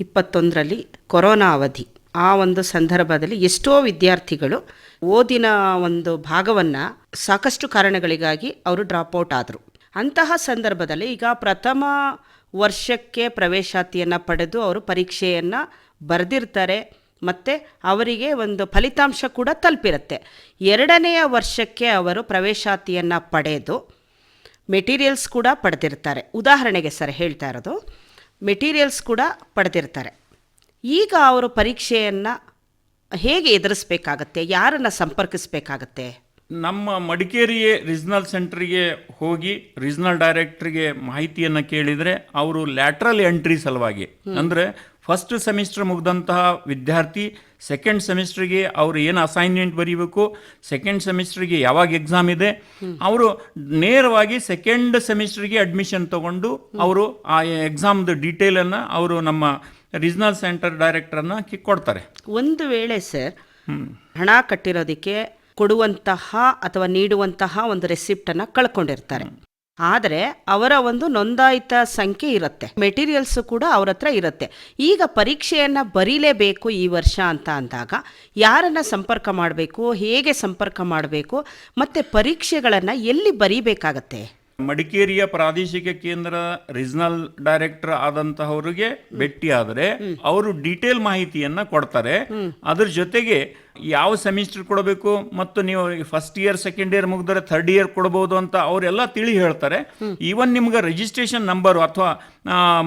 ಇಪ್ಪತ್ತೊಂದರಲ್ಲಿ ಕೊರೋನಾ ಅವಧಿ. ಆ ಒಂದು ಸಂದರ್ಭದಲ್ಲಿ ಎಷ್ಟೋ ವಿದ್ಯಾರ್ಥಿಗಳು ಓದಿನ ಒಂದು ಭಾಗವನ್ನು ಸಾಕಷ್ಟು ಕಾರಣಗಳಿಗಾಗಿ ಅವರು ಡ್ರಾಪ್ ಔಟ್ ಆದರು. ಅಂತಹ ಸಂದರ್ಭದಲ್ಲಿ ಈಗ ಪ್ರಥಮ ವರ್ಷಕ್ಕೆ ಪ್ರವೇಶಾತಿಯನ್ನು ಪಡೆದು ಅವರು ಪರೀಕ್ಷೆಯನ್ನು ಬರೆದಿರ್ತಾರೆ, ಮತ್ತು ಅವರಿಗೆ ಒಂದು ಫಲಿತಾಂಶ ಕೂಡ ತಲುಪಿರುತ್ತೆ. ಎರಡನೆಯ ವರ್ಷಕ್ಕೆ ಅವರು ಪ್ರವೇಶಾತಿಯನ್ನು ಪಡೆದು ಮೆಟೀರಿಯಲ್ಸ್ ಕೂಡ ಪಡೆದಿರ್ತಾರೆ. ಉದಾಹರಣೆಗೆ ಸರ್ ಹೇಳ್ತಾ ಇರೋದು ಮೆಟೀರಿಯಲ್ಸ್ ಕೂಡ ಪಡೆದಿರ್ತಾರೆ. ಈಗ ಅವರು ಪರೀಕ್ಷೆಯನ್ನು ಹೇಗೆ ಎದುರಿಸಬೇಕಾಗತ್ತೆ? ಯಾರನ್ನು ಸಂಪರ್ಕಿಸಬೇಕಾಗತ್ತೆ? ನಮ್ಮ ಮಡಿಕೇರಿಗೆ ರೀಜನಲ್ ಸೆಂಟ್ರಿಗೆ ಹೋಗಿ ರೀಜನಲ್ ಡೈರೆಕ್ಟ್ರಿಗೆ ಮಾಹಿತಿಯನ್ನು ಕೇಳಿದರೆ ಅವರು ಲ್ಯಾಟ್ರಲ್ ಎಂಟ್ರಿ ಸಲುವಾಗಿ. ಅಂದರೆ ಫಸ್ಟ್ ಸೆಮಿಸ್ಟರ್ ಮುಗಿದಂತಹ ವಿದ್ಯಾರ್ಥಿ ಸೆಕೆಂಡ್ ಸೆಮಿಸ್ಟ್ರಿಗೆ ಅವರು ಏನು ಅಸೈನ್ಮೆಂಟ್ ಬರೀಬೇಕು? ಸೆಕೆಂಡ್ ಸೆಮಿಸ್ಟ್ರಿಗೆ ಯಾವಾಗ ಎಕ್ಸಾಮ್ ಇದೆ? ಅವರು ನೇರವಾಗಿ ಸೆಕೆಂಡ್ ಸೆಮಿಸ್ಟ್ರಿಗೆ ಅಡ್ಮಿಷನ್ ತಗೊಂಡು ಅವರು ಆ ಎಕ್ಸಾಮ್ದು ಡೀಟೇಲನ್ನು ಅವರು ನಮ್ಮ ರೀಜನಲ್ ಸೆಂಟರ್ ಡೈರೆಕ್ಟರ್ನ ಕೊಡ್ತಾರೆ. ಒಂದು ವೇಳೆ ಸರ್ ಹಣ ಕಟ್ಟಿರೋದಕ್ಕೆ ಕೊಡುವಂತಹ ಅಥವಾ ನೀಡುವಂತಹ ಒಂದು ರೆಸಿಪ್ಟನ್ನು ಕಳ್ಕೊಂಡಿರ್ತಾರೆ. ಆದರೆ ಅವರ ಒಂದು ನೋಂದಾಯಿತ ಸಂಖ್ಯೆ ಇರುತ್ತೆ. ಮೆಟೀರಿಯಲ್ಸ್ ಕೂಡ ಅವ್ರ ಹತ್ರ ಇರುತ್ತೆ. ಈಗ ಪರೀಕ್ಷೆಯನ್ನು ಬರೀಲೇಬೇಕು ಈ ವರ್ಷ ಅಂತ ಅಂದಾಗ ಯಾರನ್ನು ಸಂಪರ್ಕ ಮಾಡಬೇಕು ಹೇಗೆ ಸಂಪರ್ಕ ಮಾಡಬೇಕು ಮತ್ತು ಪರೀಕ್ಷೆಗಳನ್ನು ಎಲ್ಲಿ ಬರೀಬೇಕಾಗತ್ತೆ? ಮಡಿಕೇರಿಯ ಪ್ರಾದೇಶಿಕ ಕೇಂದ್ರ ರೀಜನಲ್ ಡೈರೆಕ್ಟರ್ ಆದಂತಹವರಿಗೆ ಭೇಟಿ ಆದರೆ ಅವರು ಡೀಟೇಲ್ ಮಾಹಿತಿಯನ್ನ ಕೊಡ್ತಾರೆ. ಅದ್ರ ಜೊತೆಗೆ ಯಾವ ಸೆಮಿಸ್ಟರ್ ಕೊಡಬೇಕು ಮತ್ತು ನೀವು ಫಸ್ಟ್ ಇಯರ್ ಸೆಕೆಂಡ್ ಇಯರ್ ಮುಗಿದ್ರೆ ಥರ್ಡ್ ಇಯರ್ ಕೊಡಬಹುದು ಅಂತ ಅವರೆಲ್ಲ ತಿಳಿ ಹೇಳ್ತಾರೆ. ಈವನ್ ನಿಮ್ಗೆ ರಿಜಿಸ್ಟ್ರೇಷನ್ ನಂಬರ್ ಅಥವಾ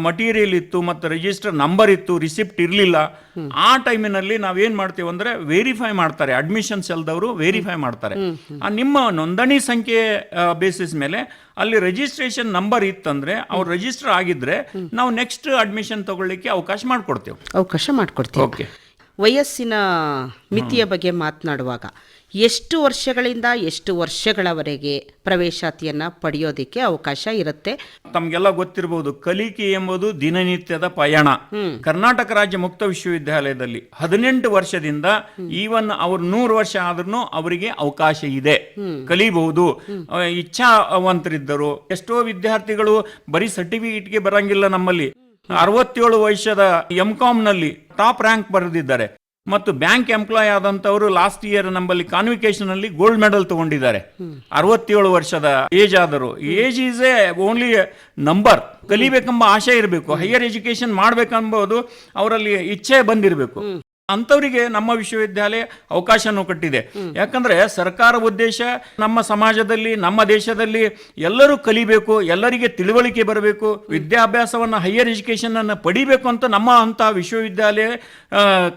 ಮಟೀರಿಯಲ್ ಇತ್ತು ಮತ್ತು ರಿಜಿಸ್ಟರ್ ನಂಬರ್ ಇತ್ತು ರಿಸಿಪ್ಟ್ ಇರಲಿಲ್ಲ ಆ ಟೈಮಿನಲ್ಲಿ ನಾವೇನು ಮಾಡ್ತೀವಿ ಅಂದ್ರೆ ವೆರಿಫೈ ಮಾಡ್ತಾರೆ. ಅಡ್ಮಿಷನ್ ಸೆಲ್ದವರು ವೆರಿಫೈ ಮಾಡ್ತಾರೆ. ಆ ನಿಮ್ಮ ನೋಂದಣಿ ಸಂಖ್ಯೆ ಬೇಸಿಸ್ ಮೇಲೆ ಅಲ್ಲಿ ರಿಜಿಸ್ಟ್ರೇಷನ್ ನಂಬರ್ ಇತ್ತಂದ್ರೆ ಅವ್ರು ರಿಜಿಸ್ಟರ್ ಆಗಿದ್ರೆ ನಾವು ನೆಕ್ಸ್ಟ್ ಅಡ್ಮಿಷನ್ ತಗೊಳ್ಳಿಕ್ಕೆ ಅವಕಾಶ ಮಾಡಿಕೊಡ್ತೇವೆ. ಅವಕಾಶ ಮಾಡ್ಕೊಡ್ತೇವೆ. ಓಕೆ ವಯಸ್ಸಿನ ಮಿತಿಯ ಬಗ್ಗೆ ಮಾತನಾಡುವಾಗ ಎಷ್ಟು ವರ್ಷಗಳಿಂದ ಎಷ್ಟು ವರ್ಷಗಳವರೆಗೆ ಪ್ರವೇಶಾತಿಯನ್ನ ಪಡೆಯೋದಿಕ್ಕೆ ಅವಕಾಶ ಇರುತ್ತೆ? ತಮಗೆಲ್ಲ ಗೊತ್ತಿರಬಹುದು ಕಲಿಕೆ ಎಂಬುದು ದಿನನಿತ್ಯದ ಪಯಣ. ಕರ್ನಾಟಕ ರಾಜ್ಯ ಮುಕ್ತ ವಿಶ್ವವಿದ್ಯಾಲಯದಲ್ಲಿ ಹದಿನೆಂಟು ವರ್ಷದಿಂದ ಈವನ್ ಅವ್ರು ನೂರು ವರ್ಷ ಆದ್ರೂ ಅವರಿಗೆ ಅವಕಾಶ ಇದೆ. ಕಲಿಬಹುದು. ಇಚ್ಛಾವಂತರಿದ್ದರು. ಎಷ್ಟೋ ವಿದ್ಯಾರ್ಥಿಗಳು ಬರೀ ಸರ್ಟಿಫಿಕೇಟ್ಗೆ ಬರಂಗಿಲ್ಲ ನಮ್ಮಲ್ಲಿ. ಅರವತ್ತೇಳು ವರ್ಷದ ಎಂ ನಲ್ಲಿ ಟಾಪ್ ರ್ಯಾಂಕ್ ಬರೆದಿದ್ದಾರೆ. ಮತ್ತು ಬ್ಯಾಂಕ್ ಎಂಪ್ಲಾಯ್ ಆದಂತವರು ಲಾಸ್ಟ್ ಇಯರ್ ನಮ್ಮಲ್ಲಿ ಕಾನ್ವಿಕೇಶನ್ ಅಲ್ಲಿ ಗೋಲ್ಡ್ ಮೆಡಲ್ ತಗೊಂಡಿದ್ದಾರೆ. ಅರವತ್ತೇಳು ವರ್ಷದ ಏಜ್ ಆದರೂ. Age is a only number. ಕಲಿಬೇಕೆಂಬ ಆಶೆ ಇರಬೇಕು. ಹೈಯರ್ ಎಜುಕೇಶನ್ ಮಾಡ್ಬೇಕೆಂಬುದು ಅವರಲ್ಲಿ ಇಚ್ಛೆ ಬಂದಿರಬೇಕು. ಅಂಥವರಿಗೆ ನಮ್ಮ ವಿಶ್ವವಿದ್ಯಾಲಯ ಅವಕಾಶನೂ ಕೊಟ್ಟಿದೆ. ಯಾಕಂದ್ರೆ ಸರ್ಕಾರ ಉದ್ದೇಶ ನಮ್ಮ ಸಮಾಜದಲ್ಲಿ ನಮ್ಮ ದೇಶದಲ್ಲಿ ಎಲ್ಲರೂ ಕಲಿಬೇಕು ಎಲ್ಲರಿಗೆ ತಿಳುವಳಿಕೆ ಬರಬೇಕು ವಿದ್ಯಾಭ್ಯಾಸವನ್ನು ಹೈಯರ್ ಎಜುಕೇಷನನ್ನು ಅನ್ನು ಪಡಿಬೇಕು ಅಂತ ನಮ್ಮ ಅಂತ ವಿಶ್ವವಿದ್ಯಾಲಯ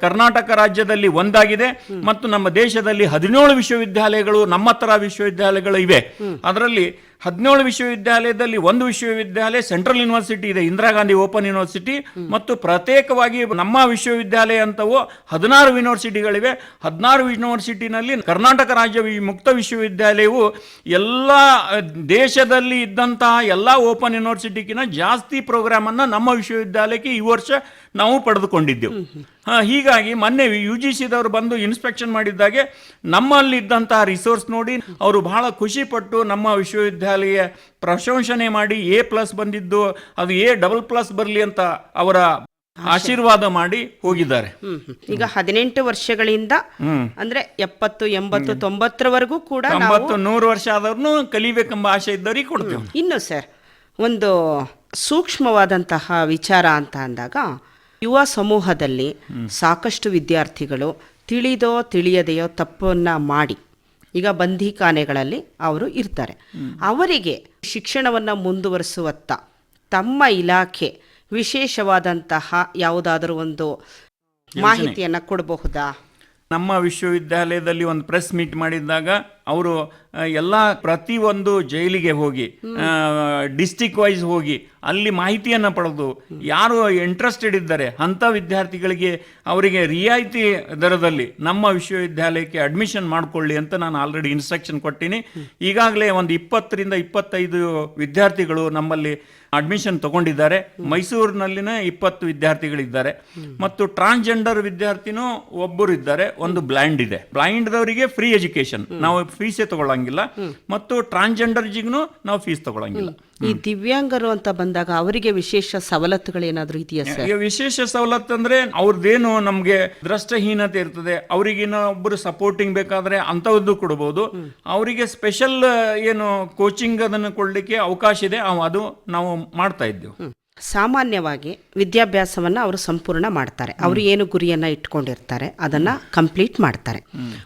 ಕರ್ನಾಟಕ ರಾಜ್ಯದಲ್ಲಿ ಒಂದಾಗಿದೆ. ಮತ್ತು ನಮ್ಮ ದೇಶದಲ್ಲಿ ಹದಿನೇಳು ವಿಶ್ವವಿದ್ಯಾಲಯಗಳು ನಮ್ಮ ಥರ ವಿಶ್ವವಿದ್ಯಾಲಯಗಳು ಇವೆ. ಅದರಲ್ಲಿ ಹದಿನೇಳು ವಿಶ್ವವಿದ್ಯಾಲಯದಲ್ಲಿ ಒಂದು ವಿಶ್ವವಿದ್ಯಾಲಯ, ಸೆಂಟ್ರಲ್ ಯೂನಿವರ್ಸಿಟಿ ಇದೆ, ಇಂದಿರಾ ಗಾಂಧಿ ಓಪನ್ ಯೂನಿವರ್ಸಿಟಿ. ಮತ್ತು ಪ್ರತ್ಯೇಕವಾಗಿ ನಮ್ಮ ವಿಶ್ವವಿದ್ಯಾಲಯ ಅಂತವು ಹದಿನಾರು ಯೂನಿವರ್ಸಿಟಿಗಳಿವೆ. ಹದಿನಾರು ಯೂನಿವರ್ಸಿಟಿನಲ್ಲಿ ಕರ್ನಾಟಕ ರಾಜ್ಯ ಮುಕ್ತ ವಿಶ್ವವಿದ್ಯಾಲಯವು ಎಲ್ಲ ದೇಶದಲ್ಲಿ ಇದ್ದಂತಹ ಎಲ್ಲ ಓಪನ್ ಯೂನಿವರ್ಸಿಟಿಗಿನ ಜಾಸ್ತಿ ಪ್ರೋಗ್ರಾಮನ್ನು ನಮ್ಮ ವಿಶ್ವವಿದ್ಯಾಲಯಕ್ಕೆ ಈ ವರ್ಷ ನಾವು ಪಡೆದುಕೊಂಡಿದ್ದೆವು. ಹೀಗಾಗಿ ಮೊನ್ನೆ ಯು ಜಿ ಸಿದವರು ಬಂದು ಇನ್ಸ್ಪೆಕ್ಷನ್ ಮಾಡಿದ್ದಾಗೆ ನಮ್ಮಲ್ಲಿದ್ದಂತಹ ರಿಸೋರ್ಸ್ ನೋಡಿ ಅವರು ಬಹಳ ಖುಷಿ ಪಟ್ಟು ನಮ್ಮ ವಿಶ್ವವಿದ್ಯಾಲಯ ಪ್ರಶಂಸನೆ ಮಾಡಿ ಎ ಪ್ಲಸ್ ಬಂದಿದ್ದು ಅದು ಎ ಡಬಲ್ ಪ್ಲಸ್ ಬರಲಿ ಅಂತ ಅವರ ಆಶೀರ್ವಾದ ಮಾಡಿ ಹೋಗಿದ್ದಾರೆ. ಈಗ ಹದಿನೆಂಟು ವರ್ಷಗಳಿಂದ ಅಂದ್ರೆ ಎಪ್ಪತ್ತು ಎಂಬತ್ತು ತೊಂಬತ್ತರವರೆಗೂ ಕೂಡ ತೊಂಬತ್ತು ನೂರು ವರ್ಷ ಆದವ್ರನ್ನು ಕಲಿಬೇಕೆಂಬ ಆಸೆ ಇದ್ದವರಿಗೆ ಕೊಡ್ತೇವೆ. ಇನ್ನು ಸರ್ ಒಂದು ಸೂಕ್ಷ್ಮವಾದಂತಹ ವಿಚಾರ ಅಂತ ಅಂದಾಗ ಯುವ ಸಮೂಹದಲ್ಲಿ ಸಾಕಷ್ಟು ವಿದ್ಯಾರ್ಥಿಗಳು ತಿಳಿದೋ ತಿಳಿಯದೆಯೋ ತಪ್ಪನ್ನ ಮಾಡಿ ಈಗ ಬಂಧಿಖಾನೆಗಳಲ್ಲಿ ಅವರು ಇರ್ತಾರೆ. ಅವರಿಗೆ ಶಿಕ್ಷಣವನ್ನು ಮುಂದುವರಿಸುವತ್ತ ತಮ್ಮ ಇಲಾಖೆ ವಿಶೇಷವಾದಂತಹ ಯಾವುದಾದರೂ ಒಂದು ಮಾಹಿತಿಯನ್ನು ಕೊಡಬಹುದಾ? ನಮ್ಮ ವಿಶ್ವವಿದ್ಯಾಲಯದಲ್ಲಿ ಒಂದು ಪ್ರೆಸ್ ಮೀಟ್ ಮಾಡಿದ್ದಾಗ ಅವರು ಎಲ್ಲ ಪ್ರತಿಯೊಂದು ಜೈಲಿಗೆ ಹೋಗಿ ಡಿಸ್ಟಿಕ್ ವೈಸ್ ಹೋಗಿ, ಅಲ್ಲಿ ಮಾಹಿತಿಯನ್ನು ಪಡೆದು, ಯಾರು ಇಂಟ್ರೆಸ್ಟೆಡ್ ಇದ್ದಾರೆ ಅಂಥ ವಿದ್ಯಾರ್ಥಿಗಳಿಗೆ ಅವರಿಗೆ ರಿಯಾಯಿತಿ ದರದಲ್ಲಿ ನಮ್ಮ ವಿಶ್ವವಿದ್ಯಾಲಯಕ್ಕೆ ಅಡ್ಮಿಷನ್ ಮಾಡಿಕೊಳ್ಳಿ ಅಂತ ನಾನು ಆಲ್ರೆಡಿ ಇನ್ಸ್ಟ್ರಕ್ಷನ್ ಕೊಟ್ಟಿನಿ. ಈಗಾಗಲೇ ಒಂದು ಇಪ್ಪತ್ತರಿಂದ ಇಪ್ಪತ್ತೈದು ವಿದ್ಯಾರ್ಥಿಗಳು ನಮ್ಮಲ್ಲಿ ಅಡ್ಮಿಷನ್ ತಗೊಂಡಿದ್ದಾರೆ. ಮೈಸೂರಿನಲ್ಲಿನ ಇಪ್ಪತ್ತು ವಿದ್ಯಾರ್ಥಿಗಳಿದ್ದಾರೆ. ಮತ್ತು ಟ್ರಾನ್ಸ್ಜೆಂಡರ್ ವಿದ್ಯಾರ್ಥಿನೂ ಒಬ್ಬರು ಇದ್ದಾರೆ ಒಂದು ಬ್ಲೈಂಡ್ ಇದೆ. ಬ್ಲೈಂಡ್ದವರಿಗೆ ಫ್ರೀ ಎಜುಕೇಶನ್ ನಾವು ಫೀಸೇ ತಗೊಳ್ಳಂಗಿಲ್ಲ. ಮತ್ತು ಟ್ರಾನ್ಸ್ಜೆಂಡರ್ಜಿಗೂ ನಾವು ಫೀಸ್ ತಗೊಳ್ಳಂಗಿಲ್ಲ. ಈ ದಿವ್ಯಾಂಗರು ಅಂತ ಬಂದಾಗ ಅವರಿಗೆ ವಿಶೇಷ ಸವಲತ್ತುಗಳೇನಾದ್ರು ಇದೆಯಾ ಸರ್? ವಿಶೇಷ ಸವಲತ್ತು ಅಂದ್ರೆ ಅವ್ರದ್ದೇನು ನಮ್ಗೆ ದೃಷ್ಟಹೀನತೆ ಇರ್ತದೆ. ಅವ್ರಿಗಿನ್ನ ಒಬ್ಬರು ಸಪೋರ್ಟಿಂಗ್ ಬೇಕಾದ್ರೆ ಅಂಥದ್ದು ಕೊಡಬಹುದು ಅವರಿಗೆ ಸ್ಪೆಷಲ್ ಏನು ಕೋಚಿಂಗ್ ಅದನ್ನು ಕೊಡ್ಲಿಕ್ಕೆ ಅವಕಾಶ ಇದೆ. ಅದು ನಾವು ಮಾಡ್ತಾ ಇದ್ದೇವೆ. ಸಾಮಾನ್ಯವಾಗಿ ವಿದ್ಯಾಭ್ಯಾಸವನ್ನು ಅವರು ಸಂಪೂರ್ಣ ಮಾಡ್ತಾರೆ. ಅವರು ಏನು ಗುರಿಯನ್ನು ಇಟ್ಕೊಂಡಿರ್ತಾರೆ ಅದನ್ನು ಕಂಪ್ಲೀಟ್ ಮಾಡ್ತಾರೆ.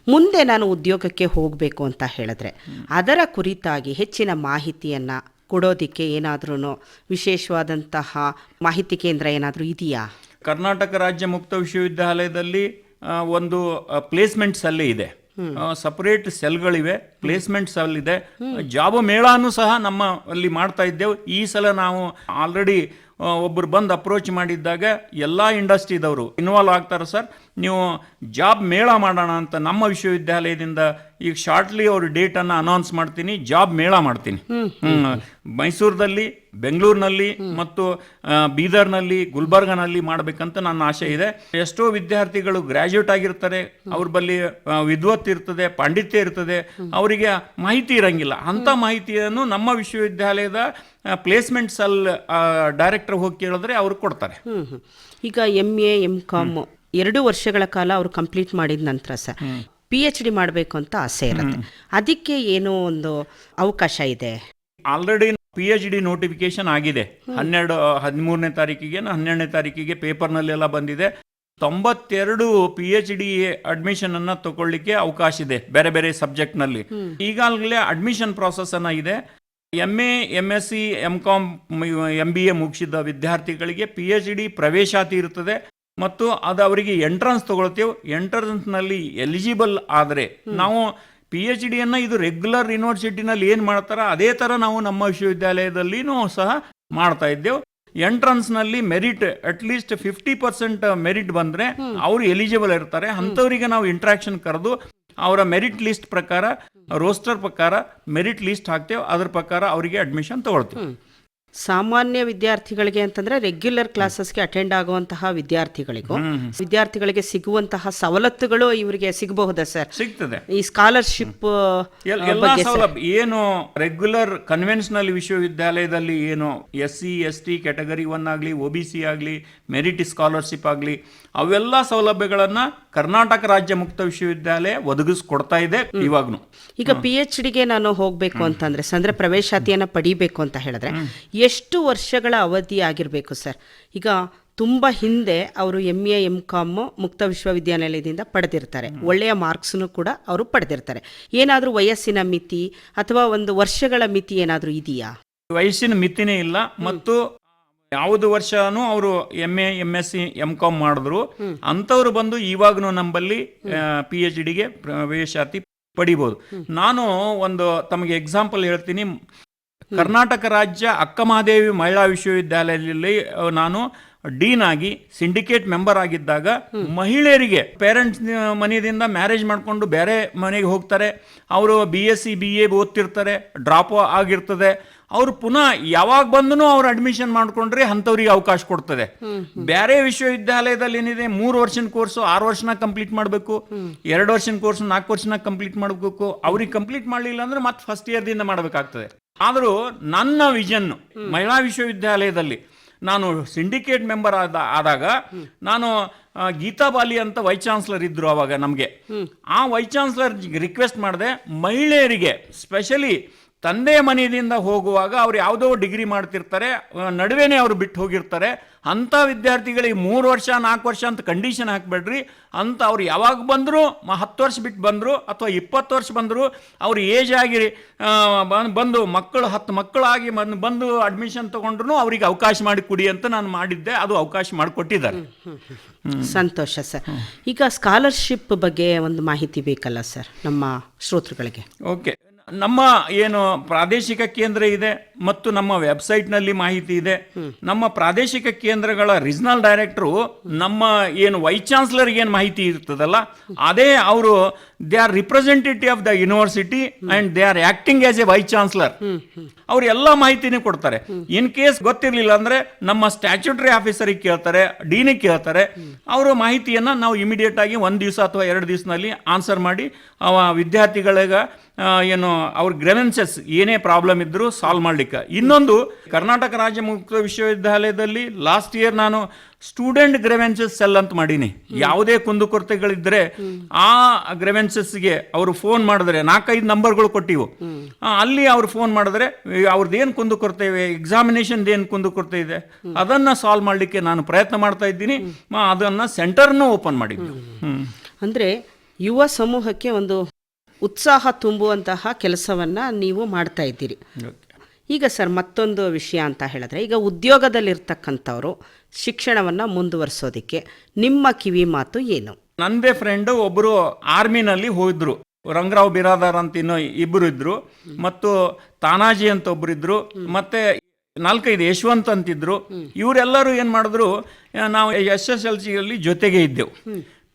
ಮುಂದೆ ನಾನು ಉದ್ಯೋಗಕ್ಕೆ ಹೋಗಬೇಕು ಅಂತ ಹೇಳಿದ್ರೆ ಅದರ ಕುರಿತಾಗಿ ಹೆಚ್ಚಿನ ಮಾಹಿತಿಯನ್ನು ಕೊಡೋದಕ್ಕೆ ಏನಾದ್ರೂ ವಿಶೇಷವಾದಂತಹ ಮಾಹಿತಿ ಕೇಂದ್ರ ಏನಾದರೂ ಇದೆಯಾ? ಕರ್ನಾಟಕ ರಾಜ್ಯ ಮುಕ್ತ ವಿಶ್ವವಿದ್ಯಾಲಯದಲ್ಲಿ ಒಂದು ಪ್ಲೇಸ್ಮೆಂಟ್ ಸೆಲ್ ಇದೆ. ಸಪರೇಟ್ ಸೆಲ್ಗಳಿವೆ ಪ್ಲೇಸ್ಮೆಂಟ್ ಸೆಲ್ ಇದೆ ಜಾಬ್ ಮೇಳಾನು ಸಹ ನಮ್ಮ ಅಲ್ಲಿ ಮಾಡ್ತಾ ಇದ್ದೇವೆ. ಈ ಸಲ ನಾವು ಆಲ್ರೆಡಿ ಒಬ್ಬರು ಬಂದು ಅಪ್ರೋಚ್ ಮಾಡಿದ್ದಾಗ ಎಲ್ಲ ಇಂಡಸ್ಟ್ರಿದವರು ಇನ್ವಾಲ್ವ್ ಆಗ್ತಾರೆ ಸರ್ ನೀವು ಜಾಬ್ ಮೇಳ ಮಾಡೋಣ ಅಂತ ನಮ್ಮ ವಿಶ್ವವಿದ್ಯಾಲಯದಿಂದ ಈಗ ಶಾರ್ಟ್ಲಿ ಅವ್ರ ಡೇಟನ್ನು ಅನೌನ್ಸ್ ಮಾಡ್ತೀನಿ ಜಾಬ್ ಮೇಳ ಮಾಡ್ತೀನಿ. ಹ್ಮ್. ಮೈಸೂರಿನಲ್ಲಿ ಬೆಂಗಳೂರಿನಲ್ಲಿ ಮತ್ತು ಬೀದರ್ನಲ್ಲಿ ಗುಲ್ಬರ್ಗನಲ್ಲಿ ಮಾಡಬೇಕಂತ ನನ್ನ ಆಸೆ ಇದೆ. ಎಷ್ಟೋ ವಿದ್ಯಾರ್ಥಿಗಳು ಗ್ರಾಜ್ಯುಯೇಟ್ ಆಗಿರ್ತಾರೆ ಅವ್ರ ಬಳಿ ವಿದ್ವತ್ ಇರ್ತದೆ ಪಾಂಡಿತ್ಯ ಇರ್ತದೆ. ಅವರಿಗೆ ಮಾಹಿತಿ ಇರಂಗಿಲ್ಲ. ಅಂಥ ಮಾಹಿತಿಯನ್ನು ನಮ್ಮ ವಿಶ್ವವಿದ್ಯಾಲಯದ ಪ್ಲೇಸ್ಮೆಂಟ್ ಸೆಲ್ ಡೈರೆಕ್ಟರ್ ಹೋಗಿ ಕೇಳಿದ್ರೆ ಅವ್ರು ಕೊಡ್ತಾರೆ. ಈಗ ಎಂ ಎ ಎಂ ಕಾಮ್ ಎರಡು ವರ್ಷಗಳ ಕಾಲ ಅವರು ಕಂಪ್ಲೀಟ್ ಮಾಡಿದ ನಂತರ ಸರ್ ಪಿ ಎಚ್ ಡಿ ಮಾಡಬೇಕು ಅಂತ ಆಸೆ ಇರುತ್ತೆ. ಅದಕ್ಕೆ ಏನೋ ಒಂದು ಅವಕಾಶ ಇದೆ. Already P H D notification ಆಗಿದೆ. ಹನ್ನೆರಡು ಹದಿಮೂರನೇ ತಾರೀಕಿಗೆ ಹನ್ನೆರಡನೇ ತಾರೀಕಿಗೆ ಪೇಪರ್ನಲ್ಲೆಲ್ಲ ಬಂದಿದೆ. ತೊಂಬತ್ತೆರಡು ಪಿ ಎಚ್ ಡಿ ಅಡ್ಮಿಷನ್ ಅನ್ನ ತಗೊಳ್ಳಿಕ್ಕೆ ಅವಕಾಶ ಇದೆ ಬೇರೆ ಬೇರೆ ಸಬ್ಜೆಕ್ಟ್ನಲ್ಲಿ ಈಗಾಗಲೇ ಅಡ್ಮಿಷನ್ ಪ್ರಾಸೆಸ್ ಅನ್ನ ಇದೆ. M A M S C M com M B A ಮುಗಿಸಿದ ವಿದ್ಯಾರ್ಥಿಗಳಿಗೆ ಪಿ ಎಚ್ ಡಿ ಪ್ರವೇಶಾತಿ ಇರ್ತದೆ. ಮತ್ತು ಅದು ಅವರಿಗೆ ಎಂಟ್ರೆನ್ಸ್ ತಗೊಳ್ತೇವೆ ಎಂಟ್ರೆನ್ಸ್ನಲ್ಲಿ ಎಲಿಜಿಬಲ್ ಆದರೆ ನಾವು ಪಿ ಎಚ್ ಡಿಯನ್ನು ಇದು ರೆಗ್ಯುಲರ್ ಯೂನಿವರ್ಸಿಟಿನಲ್ಲಿ ಏನು ಮಾಡ್ತಾರ ಅದೇ ಥರ ನಾವು ನಮ್ಮ ವಿಶ್ವವಿದ್ಯಾಲಯದಲ್ಲಿನೂ ಸಹ ಮಾಡ್ತಾ ಇದ್ದೇವೆ. ಎಂಟ್ರನ್ಸ್ನಲ್ಲಿ merit at least fifty percent merit ಬಂದರೆ ಅವರು ಎಲಿಜಿಬಲ್ ಇರ್ತಾರೆ. ಅಂಥವರಿಗೆ ನಾವು ಇಂಟ್ರಾಕ್ಷನ್ ಕರೆದು ಅವರ ಮೆರಿಟ್ ಲಿಸ್ಟ್ ಪ್ರಕಾರ ರೋಸ್ಟರ್ ಪ್ರಕಾರ ಮೆರಿಟ್ ಲಿಸ್ಟ್ ಹಾಕ್ತೇವೆ. ಅದ್ರ ಪ್ರಕಾರ ಅವರಿಗೆ ಅಡ್ಮಿಷನ್ ತಗೊಳ್ತೇವೆ. ಸಾಮಾನ್ಯ ವಿದ್ಯಾರ್ಥಿಗಳಿಗೆ ಅಂತಂದ್ರೆ ರೆಗ್ಯುಲರ್ ಕ್ಲಾಸಸ್ಗೆ ಅಟೆಂಡ್ ಆಗುವಂತಹ ವಿದ್ಯಾರ್ಥಿಗಳಿಗೂ. ವಿದ್ಯಾರ್ಥಿಗಳಿಗೆ ಸಿಗುವಂತಹ ಸವಲತ್ತುಗಳು ಇವರಿಗೆ ಸಿಗಬಹುದಾ ಸರ್? ಸಿಗ್ತದೆ. ಈ ಸ್ಕಾಲರ್ಶಿಪ್ ಏನು ರೆಗ್ಯುಲರ್ ಕನ್ವೆನ್ಷನಲ್ ವಿಶ್ವವಿದ್ಯಾಲಯದಲ್ಲಿ ಏನು S C S T category one ಆಗಲಿ ಒ ಬಿ ಸಿ ಆಗಲಿ ಮೆರಿಟ್ ಸ್ಕಾಲರ್ಶಿಪ್ ಆಗಲಿ ಅವೆಲ್ಲ ಸೌಲಭ್ಯಗಳನ್ನ ಕರ್ನಾಟಕ ರಾಜ್ಯ ಮುಕ್ತ ವಿಶ್ವವಿದ್ಯಾಲಯ ಒದಗಿಸ್ಕೊಡ್ತಾ ಇದೆ ಇವಾಗ್ನು. ಈಗ ಪಿ ಎಚ್ ಡಿಗೆ ನಾನು ಹೋಗ್ಬೇಕು ಅಂತಂದ್ರೆ ಅಂದ್ರೆ ಪ್ರವೇಶಾತಿಯನ್ನ ಪಡಿಬೇಕು ಅಂತ ಹೇಳಿದ್ರೆ ಎಷ್ಟು ವರ್ಷಗಳ ಅವಧಿ ಆಗಿರಬೇಕು ಸರ್? ಈಗ ತುಂಬ ಹಿಂದೆ ಅವರು ಎಂ ಎ ಎಂ ಕಾಮ್ ಮುಕ್ತ ವಿಶ್ವವಿದ್ಯಾನಿಲಯದಿಂದ ಪಡೆದಿರ್ತಾರೆ. ಒಳ್ಳೆಯ ಮಾರ್ಕ್ಸ್ನು ಕೂಡ ಅವರು ಪಡೆದಿರ್ತಾರೆ. ಏನಾದರೂ ವಯಸ್ಸಿನ ಮಿತಿ ಅಥವಾ ಒಂದು ವರ್ಷಗಳ ಮಿತಿ ಏನಾದರೂ ಇದೆಯಾ? ವಯಸ್ಸಿನ ಮಿತಿನೇ ಇಲ್ಲ. ಮತ್ತು ಯಾವುದು ವರ್ಷನೂ ಅವರು M A M S C M com ಮಾಡಿದ್ರು. ಅಂಥವ್ರು ಬಂದು ಇವಾಗನು ನಂಬಲ್ಲಿ ಪಿ ಎಚ್ ಡಿಗೆ ಪ್ರವೇಶಾತಿ ಪಡಿಬೋದು. ನಾನು ಒಂದು ತಮಗೆ ಎಕ್ಸಾಂಪಲ್ ಹೇಳ್ತೀನಿ. ಕರ್ನಾಟಕ ರಾಜ್ಯ ಅಕ್ಕಮಹಾದೇವಿ ಮಹಿಳಾ ವಿಶ್ವವಿದ್ಯಾಲಯದಲ್ಲಿ ನಾನು ಡೀನ್ ಆಗಿ ಸಿಂಡಿಕೇಟ್ ಮೆಂಬರ್ ಆಗಿದ್ದಾಗ ಮಹಿಳೆಯರಿಗೆ ಪೇರೆಂಟ್ಸ್ ಮನೆಯಿಂದ ಮ್ಯಾರೇಜ್ ಮಾಡಿಕೊಂಡು ಬೇರೆ ಮನೆಗೆ ಹೋಗ್ತಾರೆ. ಅವರು B S C B A ಓದ್ತಿರ್ತಾರೆ drop ಆಗಿರ್ತದೆ. ಅವ್ರು ಪುನಃ ಯಾವಾಗ ಬಂದನು ಅವ್ರು ಅಡ್ಮಿಷನ್ ಮಾಡ್ಕೊಂಡ್ರೆ ಅಂಥವ್ರಿಗೆ ಅವಕಾಶ ಕೊಡ್ತದೆ. ಬೇರೆ ವಿಶ್ವವಿದ್ಯಾಲಯದಲ್ಲಿ ಏನಿದೆ ಮೂರು ವರ್ಷದ ಕೋರ್ಸು ಆರು ವರ್ಷನ ಕಂಪ್ಲೀಟ್ ಮಾಡಬೇಕು. ಎರಡು ವರ್ಷದ ಕೋರ್ಸ್ ನಾಲ್ಕು ವರ್ಷನ ಕಂಪ್ಲೀಟ್ ಮಾಡಬೇಕು. ಅವ್ರಿಗೆ ಕಂಪ್ಲೀಟ್ ಮಾಡಲಿಲ್ಲ ಅಂದ್ರೆ ಮತ್ತೆ ಫಸ್ಟ್ ಇಯರ್ದಿಂದ ಮಾಡಬೇಕಾಗ್ತದೆ. ಆದರೂ ನನ್ನ ವಿಷನ್ ಮಹಿಳಾ ವಿಶ್ವವಿದ್ಯಾಲಯದಲ್ಲಿ ನಾನು ಸಿಂಡಿಕೇಟ್ ಮೆಂಬರ್ ಆದ ಆದಾಗ ನಾನು ಗೀತಾ ಬಾಲಿ ಅಂತ ವೈಸ್ ಚಾನ್ಸ್ಲರ್ ಇದ್ರು ಅವಾಗ ನಮಗೆ. ಆ ವೈಸ್ ಚಾನ್ಸ್ಲರ್ ರಿಕ್ವೆಸ್ಟ್ ಮಾಡಿದೆ ಮಹಿಳೆಯರಿಗೆ ಸ್ಪೆಷಲಿ ತಂದೆ ಮನೆಯಿಂದ ಹೋಗುವಾಗ ಅವ್ರು ಯಾವುದೋ ಡಿಗ್ರಿ ಮಾಡ್ತಿರ್ತಾರೆ ನಡುವೆನೇ ಅವರು ಬಿಟ್ಟು ಹೋಗಿರ್ತಾರೆ. ಅಂಥ ವಿದ್ಯಾರ್ಥಿಗಳಿಗೆ ಮೂರು ವರ್ಷ ನಾಲ್ಕು ವರ್ಷ ಅಂತ ಕಂಡೀಷನ್ ಹಾಕಬೇಡ್ರಿ. ಅಂತ ಅವ್ರು ಯಾವಾಗ ಬಂದರೂ ಹತ್ತು ವರ್ಷ ಬಿಟ್ಟು ಬಂದರು ಅಥವಾ ಇಪ್ಪತ್ತು ವರ್ಷ ಬಂದರು ಅವ್ರು ಏಜ್ ಆಗಿ ಆ, ಬಂದು ಮಕ್ಕಳು ಹತ್ತು ಮಕ್ಕಳಾಗಿ ಬಂದು ಬಂದು ಅಡ್ಮಿಷನ್ ತೊಗೊಂಡ್ರು ಅವರಿಗೆ ಅವಕಾಶ ಮಾಡಿ ಕೊಡಿ ಅಂತ ನಾನು ಮಾಡಿದ್ದೆ. ಅದು ಅವಕಾಶ ಮಾಡಿಕೊಟ್ಟಿದ್ದಾರೆ. ಸಂತೋಷ ಸರ್. ಈಗ ಸ್ಕಾಲರ್ಶಿಪ್ ಬಗ್ಗೆ ಒಂದು ಮಾಹಿತಿ ಬೇಕಲ್ಲ ಸರ್ ನಮ್ಮ ಶ್ರೋತೃಗಳಿಗೆ? ಓಕೆ. ನಮ್ಮ ಏನು ಪ್ರಾದೇಶಿಕ ಕೇಂದ್ರ ಇದೆ ಮತ್ತು ನಮ್ಮ ವೆಬ್ಸೈಟ್ನಲ್ಲಿ ಮಾಹಿತಿ ಇದೆ. ನಮ್ಮ ಪ್ರಾದೇಶಿಕ ಕೇಂದ್ರಗಳ ರೀಜನಲ್ ಡೈರೆಕ್ಟ್ರು ನಮ್ಮ ಏನು ವೈಸ್ ಚಾನ್ಸಲರ್ಗೆ ಏನು ಮಾಹಿತಿ ಇರ್ತದಲ್ಲ, ಅದೇ ಅವರು, they are representative of the university and they are acting as a vice chancellor. ಅವ್ರು ಎಲ್ಲ ಮಾಹಿತಿನೂ ಕೊಡ್ತಾರೆ. ಇನ್ ಕೇಸ್ ಗೊತ್ತಿರಲಿಲ್ಲ ಅಂದ್ರೆ ನಮ್ಮ ಸ್ಟ್ಯಾಚ್ಯೂಟರಿ ಆಫೀಸರಿಗೆ ಕೇಳ್ತಾರೆ ಡೀನಿಗೆ ಕೇಳ್ತಾರೆ. ಅವರು ಮಾಹಿತಿಯನ್ನ ನಾವು ಇಮಿಡಿಯೇಟ್ ಆಗಿ ಒಂದು ದಿವಸ ಅಥವಾ ಎರಡು ದಿವಸದಲ್ಲಿ ಆನ್ಸರ್ ಮಾಡಿ, ಅವ ವಿದ್ಯಾರ್ಥಿಗಳಿಗೆ ಏನು, ಅವ್ರ ಗ್ರೆವೆನ್ಸಸ್ ಏನೇ ಪ್ರಾಬ್ಲಮ್ ಇದ್ದರೂ ಸಾಲ್ವ್ ಮಾಡ್ಲಿಕ್ಕೆ ಇನ್ನೊಂದು ಕರ್ನಾಟಕ ರಾಜ್ಯ ಮುಕ್ತ ವಿಶ್ವವಿದ್ಯಾಲಯದಲ್ಲಿ ಲಾಸ್ಟ್ ಇಯರ್ ನಾನು ಸ್ಟೂಡೆಂಟ್ ಗ್ರೆವೆನ್ಸಸ್ ಸೆಲ್ ಅಂತ ಮಾಡೀನಿ. ಯಾವುದೇ ಕುಂದುಕೊರತೆಗಳಿದ್ರೆ ಆ ಗ್ರೆವೆನ್ಸಸ್ಗೆ ಅವರು ಫೋನ್ ಮಾಡಿದ್ರೆ ನಾಲ್ಕೈದು ನಂಬರ್ಗಳು ಕೊಟ್ಟಿವು. ಅಲ್ಲಿ ಅವ್ರು ಫೋನ್ ಮಾಡಿದ್ರೆ ಅವ್ರದ್ದು ಏನು ಕುಂದುಕೊರತೆ ಇವೆ ಎಕ್ಸಾಮಿನೇಷನ್ ಏನು ಕುಂದುಕೊರತೆ ಇದೆ ಅದನ್ನ ಸಾಲ್ವ್ ಮಾಡಲಿಕ್ಕೆ ನಾನು ಪ್ರಯತ್ನ ಮಾಡ್ತಾ ಇದ್ದೀನಿ. ಅದನ್ನು ಸೆಂಟರ್ನು ಓಪನ್ ಮಾಡಿದ್ವಿ. ಅಂದರೆ ಯುವ ಸಮೂಹಕ್ಕೆ ಒಂದು ಉತ್ಸಾಹ ತುಂಬುವಂತಹ ಕೆಲಸವನ್ನು ನೀವು ಮಾಡ್ತಾ ಇದ್ದೀರಿ. ಈಗ ಸರ್ ಮತ್ತೊಂದು ವಿಷಯ ಅಂತ ಹೇಳಿದ್ರೆ ಈಗ ಉದ್ಯೋಗದಲ್ಲಿರ್ತಕ್ಕಂಥವ್ರು ಶಿಕ್ಷಣವನ್ನು ಮುಂದುವರಿಸೋದಕ್ಕೆ ನಿಮ್ಮ ಕಿವಿ ಮಾತು ಏನು? ನಂದೇ ಫ್ರೆಂಡ್ ಒಬ್ಬರು ಆರ್ಮಿನಲ್ಲಿ ಹೋಗಿದ್ರು ರಂಗರಾವ್ ಬಿರಾದಾರ್ ಅಂತ ಇನ್ನೂ ಇಬ್ಬರು ಇದ್ರು. ಮತ್ತು ತಾನಾಜಿ ಅಂತ ಒಬ್ರು ಇದ್ರು. ಮತ್ತೆ ನಾಲ್ಕೈದು ಯಶವಂತ್ ಅಂತಿದ್ರು. ಇವರೆಲ್ಲರೂ ಏನು ಮಾಡಿದ್ರು ನಾವು ಎಸ್ ಎಸ್ ಎಲ್ ಸಿಯಲ್ಲಿ ಜೊತೆಗೆ ಇದ್ದೆವು.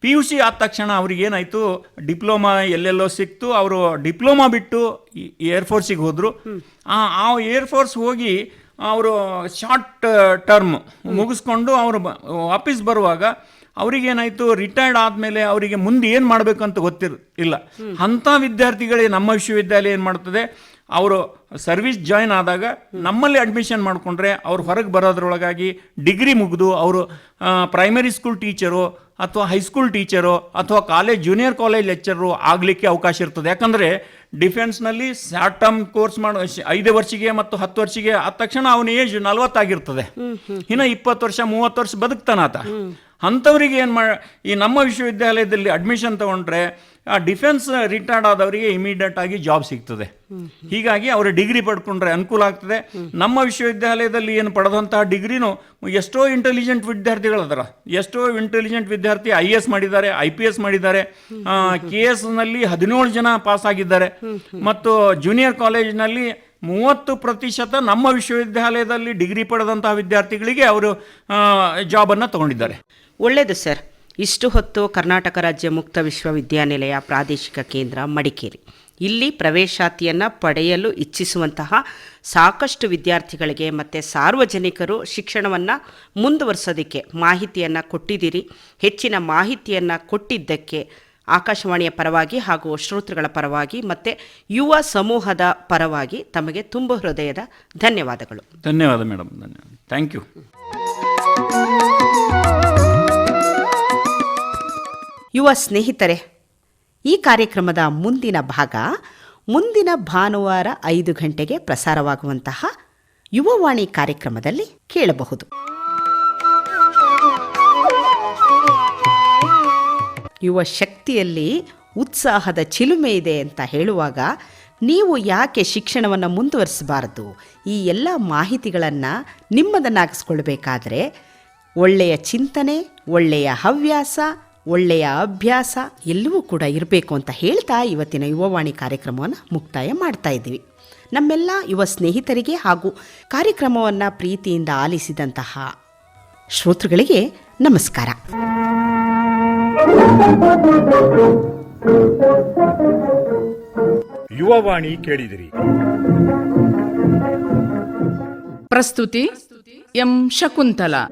ಪಿ ಯು ಸಿ ಆದ ತಕ್ಷಣ ಅವ್ರಿಗೆ ಏನಾಯ್ತು? ಡಿಪ್ಲೊಮಾ ಎಲ್ಲೆಲ್ಲೋ ಸಿಕ್ತು. ಅವರು ಡಿಪ್ಲೊಮಾ ಬಿಟ್ಟು ಏರ್ಫೋರ್ಸಿಗೆ ಹೋದ್ರು. ಆ ಆ ಏರ್ಫೋರ್ಸ್ ಹೋಗಿ ಅವರು ಶಾರ್ಟ್ ಟರ್ಮ್ ಮುಗಿಸ್ಕೊಂಡು ಅವರು ವಾಪಸ್ ಬರುವಾಗ ಅವ್ರಿಗೇನಾಯ್ತು ರಿಟೈರ್ಡ್ ಆದಮೇಲೆ ಅವರಿಗೆ ಮುಂದೆ ಏನು ಮಾಡಬೇಕು ಅಂತ ಗೊತ್ತಿರ್ ಇಲ್ಲ. ಅಂಥ ವಿದ್ಯಾರ್ಥಿಗಳಿಗೆ ನಮ್ಮ ವಿಶ್ವವಿದ್ಯಾಲಯ ಏನು ಮಾಡ್ತದೆ? ಅವರು ಸರ್ವಿಸ್ ಜಾಯ್ನ್ ಆದಾಗ ನಮ್ಮಲ್ಲಿ ಅಡ್ಮಿಷನ್ ಮಾಡಿಕೊಂಡ್ರೆ ಅವ್ರು ಹೊರಗೆ ಬರೋದ್ರೊಳಗಾಗಿ ಡಿಗ್ರಿ ಮುಗಿದು ಅವರು ಪ್ರೈಮರಿ ಸ್ಕೂಲ್ ಟೀಚರು ಅಥವಾ ಹೈಸ್ಕೂಲ್ ಟೀಚರು ಅಥವಾ ಕಾಲೇಜ್ ಜೂನಿಯರ್ ಕಾಲೇಜ್ ಲೆಕ್ಚರು ಆಗಲಿಕ್ಕೆ ಅವಕಾಶ ಇರ್ತದೆ. ಯಾಕಂದರೆ ಡಿಫೆನ್ಸ್ನಲ್ಲಿ ಶಾರ್ಟ್ ಟರ್ಮ್ ಕೋರ್ಸ್ ಮಾಡೋ ಐದು ವರ್ಷಿಗೆ ಮತ್ತು ಹತ್ತು ವರ್ಷಿಗೆ ಆದ ತಕ್ಷಣ ಅವನ ಏಜ್ ನಲ್ವತ್ತಾಗಿರ್ತದೆ. ಇನ್ನು ಇಪ್ಪತ್ತು ವರ್ಷ ಮೂವತ್ತು ವರ್ಷ ಬದುಕ್ತಾನಾತ. ಅಂಥವ್ರಿಗೆ ಏನು ಮಾ ಈ ನಮ್ಮ ವಿಶ್ವವಿದ್ಯಾಲಯದಲ್ಲಿ ಅಡ್ಮಿಷನ್ ತಗೊಂಡ್ರೆ ಆ ಡಿಫೆನ್ಸ್ ರಿಟೈರ್ಡ್ ಆದವರಿಗೆ ಇಮಿಡಿಯೇಟ್ ಆಗಿ ಜಾಬ್ ಸಿಗ್ತದೆ. ಹೀಗಾಗಿ ಅವರು ಡಿಗ್ರಿ ಪಡ್ಕೊಂಡ್ರೆ ಅನುಕೂಲ ಆಗ್ತದೆ. ನಮ್ಮ ವಿಶ್ವವಿದ್ಯಾಲಯದಲ್ಲಿ ಏನು ಪಡೆದಂತಹ ಡಿಗ್ರಿನೂ ಎಷ್ಟೋ ಇಂಟೆಲಿಜೆಂಟ್ ವಿದ್ಯಾರ್ಥಿಗಳದಾರ ಎಷ್ಟೋ ಇಂಟೆಲಿಜೆಂಟ್ ವಿದ್ಯಾರ್ಥಿ ಐ ಎಸ್ ಮಾಡಿದ್ದಾರೆ ಐ ಪಿ ಎಸ್ ಮಾಡಿದ್ದಾರೆ. ಕೆ ಎಸ್ನಲ್ಲಿ ಹದಿನೇಳು ಜನ ಪಾಸ್ ಆಗಿದ್ದಾರೆ. ಮತ್ತು ಜೂನಿಯರ್ ಕಾಲೇಜಿನಲ್ಲಿ ಮೂವತ್ತು ಪ್ರತಿಶತ ನಮ್ಮ ವಿಶ್ವವಿದ್ಯಾಲಯದಲ್ಲಿ ಡಿಗ್ರಿ ಪಡೆದಂತಹ ವಿದ್ಯಾರ್ಥಿಗಳಿಗೆ ಅವರು ಜಾಬನ್ನು ತಗೊಂಡಿದ್ದಾರೆ. ಒಳ್ಳೆಯದು ಸರ್. ಇಷ್ಟು ಹೊತ್ತು ಕರ್ನಾಟಕ ರಾಜ್ಯ ಮುಕ್ತ ವಿಶ್ವವಿದ್ಯಾನಿಲಯ ಪ್ರಾದೇಶಿಕ ಕೇಂದ್ರ ಮಡಿಕೇರಿ. ಇಲ್ಲಿ ಪ್ರವೇಶಾತಿಯನ್ನು ಪಡೆಯಲು ಇಚ್ಛಿಸುವಂತಹ ಸಾಕಷ್ಟು ವಿದ್ಯಾರ್ಥಿಗಳಿಗೆ ಮತ್ತು ಸಾರ್ವಜನಿಕರು ಶಿಕ್ಷಣವನ್ನು ಮುಂದುವರಿಸೋದಕ್ಕೆ ಮಾಹಿತಿಯನ್ನು ಕೊಟ್ಟಿದ್ದೀರಿ. ಹೆಚ್ಚಿನ ಮಾಹಿತಿಯನ್ನು ಕೊಟ್ಟಿದ್ದಕ್ಕೆ ಆಕಾಶವಾಣಿಯ ಪರವಾಗಿ ಹಾಗೂ ಶ್ರೋತೃಗಳ ಪರವಾಗಿ ಮತ್ತು ಯುವ ಸಮೂಹದ ಪರವಾಗಿ ತಮಗೆ ತುಂಬ ಹೃದಯದ ಧನ್ಯವಾದಗಳು. ಧನ್ಯವಾದ ಮೇಡಮ್ ಧನ್ಯವಾದ. Thank you. ಯುವ ಸ್ನೇಹಿತರೆ, ಈ ಕಾರ್ಯಕ್ರಮದ ಮುಂದಿನ ಭಾಗ ಮುಂದಿನ ಭಾನುವಾರ ಐದು ಗಂಟೆಗೆ ಪ್ರಸಾರವಾಗುವಂತಹ ಯುವವಾಣಿ ಕಾರ್ಯಕ್ರಮದಲ್ಲಿ ಕೇಳಬಹುದು. ಯುವ ಶಕ್ತಿಯಲ್ಲಿ ಉತ್ಸಾಹದ ಚಿಲುಮೆ ಇದೆ ಅಂತ ಹೇಳುವಾಗ ನೀವು ಯಾಕೆ ಶಿಕ್ಷಣವನ್ನು ಮುಂದುವರಿಸಬಾರದು? ಈ ಎಲ್ಲ ಮಾಹಿತಿಗಳನ್ನು ನಿಮ್ಮದನ್ನಾಗಿಸ್ಕೊಳ್ಬೇಕಾದ್ರೆ ಒಳ್ಳೆಯ ಚಿಂತನೆ, ಒಳ್ಳೆಯ ಹವ್ಯಾಸ ಒಳ್ಳೆಯ ಅಭ್ಯಾಸ ಎಲ್ಲವೂ ಕೂಡ ಇರಬೇಕು ಅಂತ ಹೇಳ್ತಾ ಇವತ್ತಿನ ಯುವವಾಣಿ ಕಾರ್ಯಕ್ರಮವನ್ನು ಮುಕ್ತಾಯ ಮಾಡ್ತಾ ಇದ್ದೀವಿ. ನಮ್ಮೆಲ್ಲ ಯುವ ಸ್ನೇಹಿತರಿಗೆ ಹಾಗೂ ಕಾರ್ಯಕ್ರಮವನ್ನು ಪ್ರೀತಿಯಿಂದ ಆಲಿಸಿದಂತಹ ಶ್ರೋತೃಗಳಿಗೆ ನಮಸ್ಕಾರ. ಯುವವಾಣಿ ಕೇಳಿದಿರಿ. ಪ್ರಸ್ತುತಿ ಎಂ ಶಕುಂತಲಾ.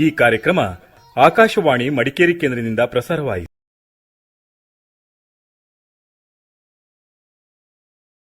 ಈ ಕಾರ್ಯಕ್ರಮ ಆಕಾಶವಾಣಿ ಮಡಿಕೇರಿ ಕೇಂದ್ರದಿಂದ ಪ್ರಸಾರವಾಯಿತು.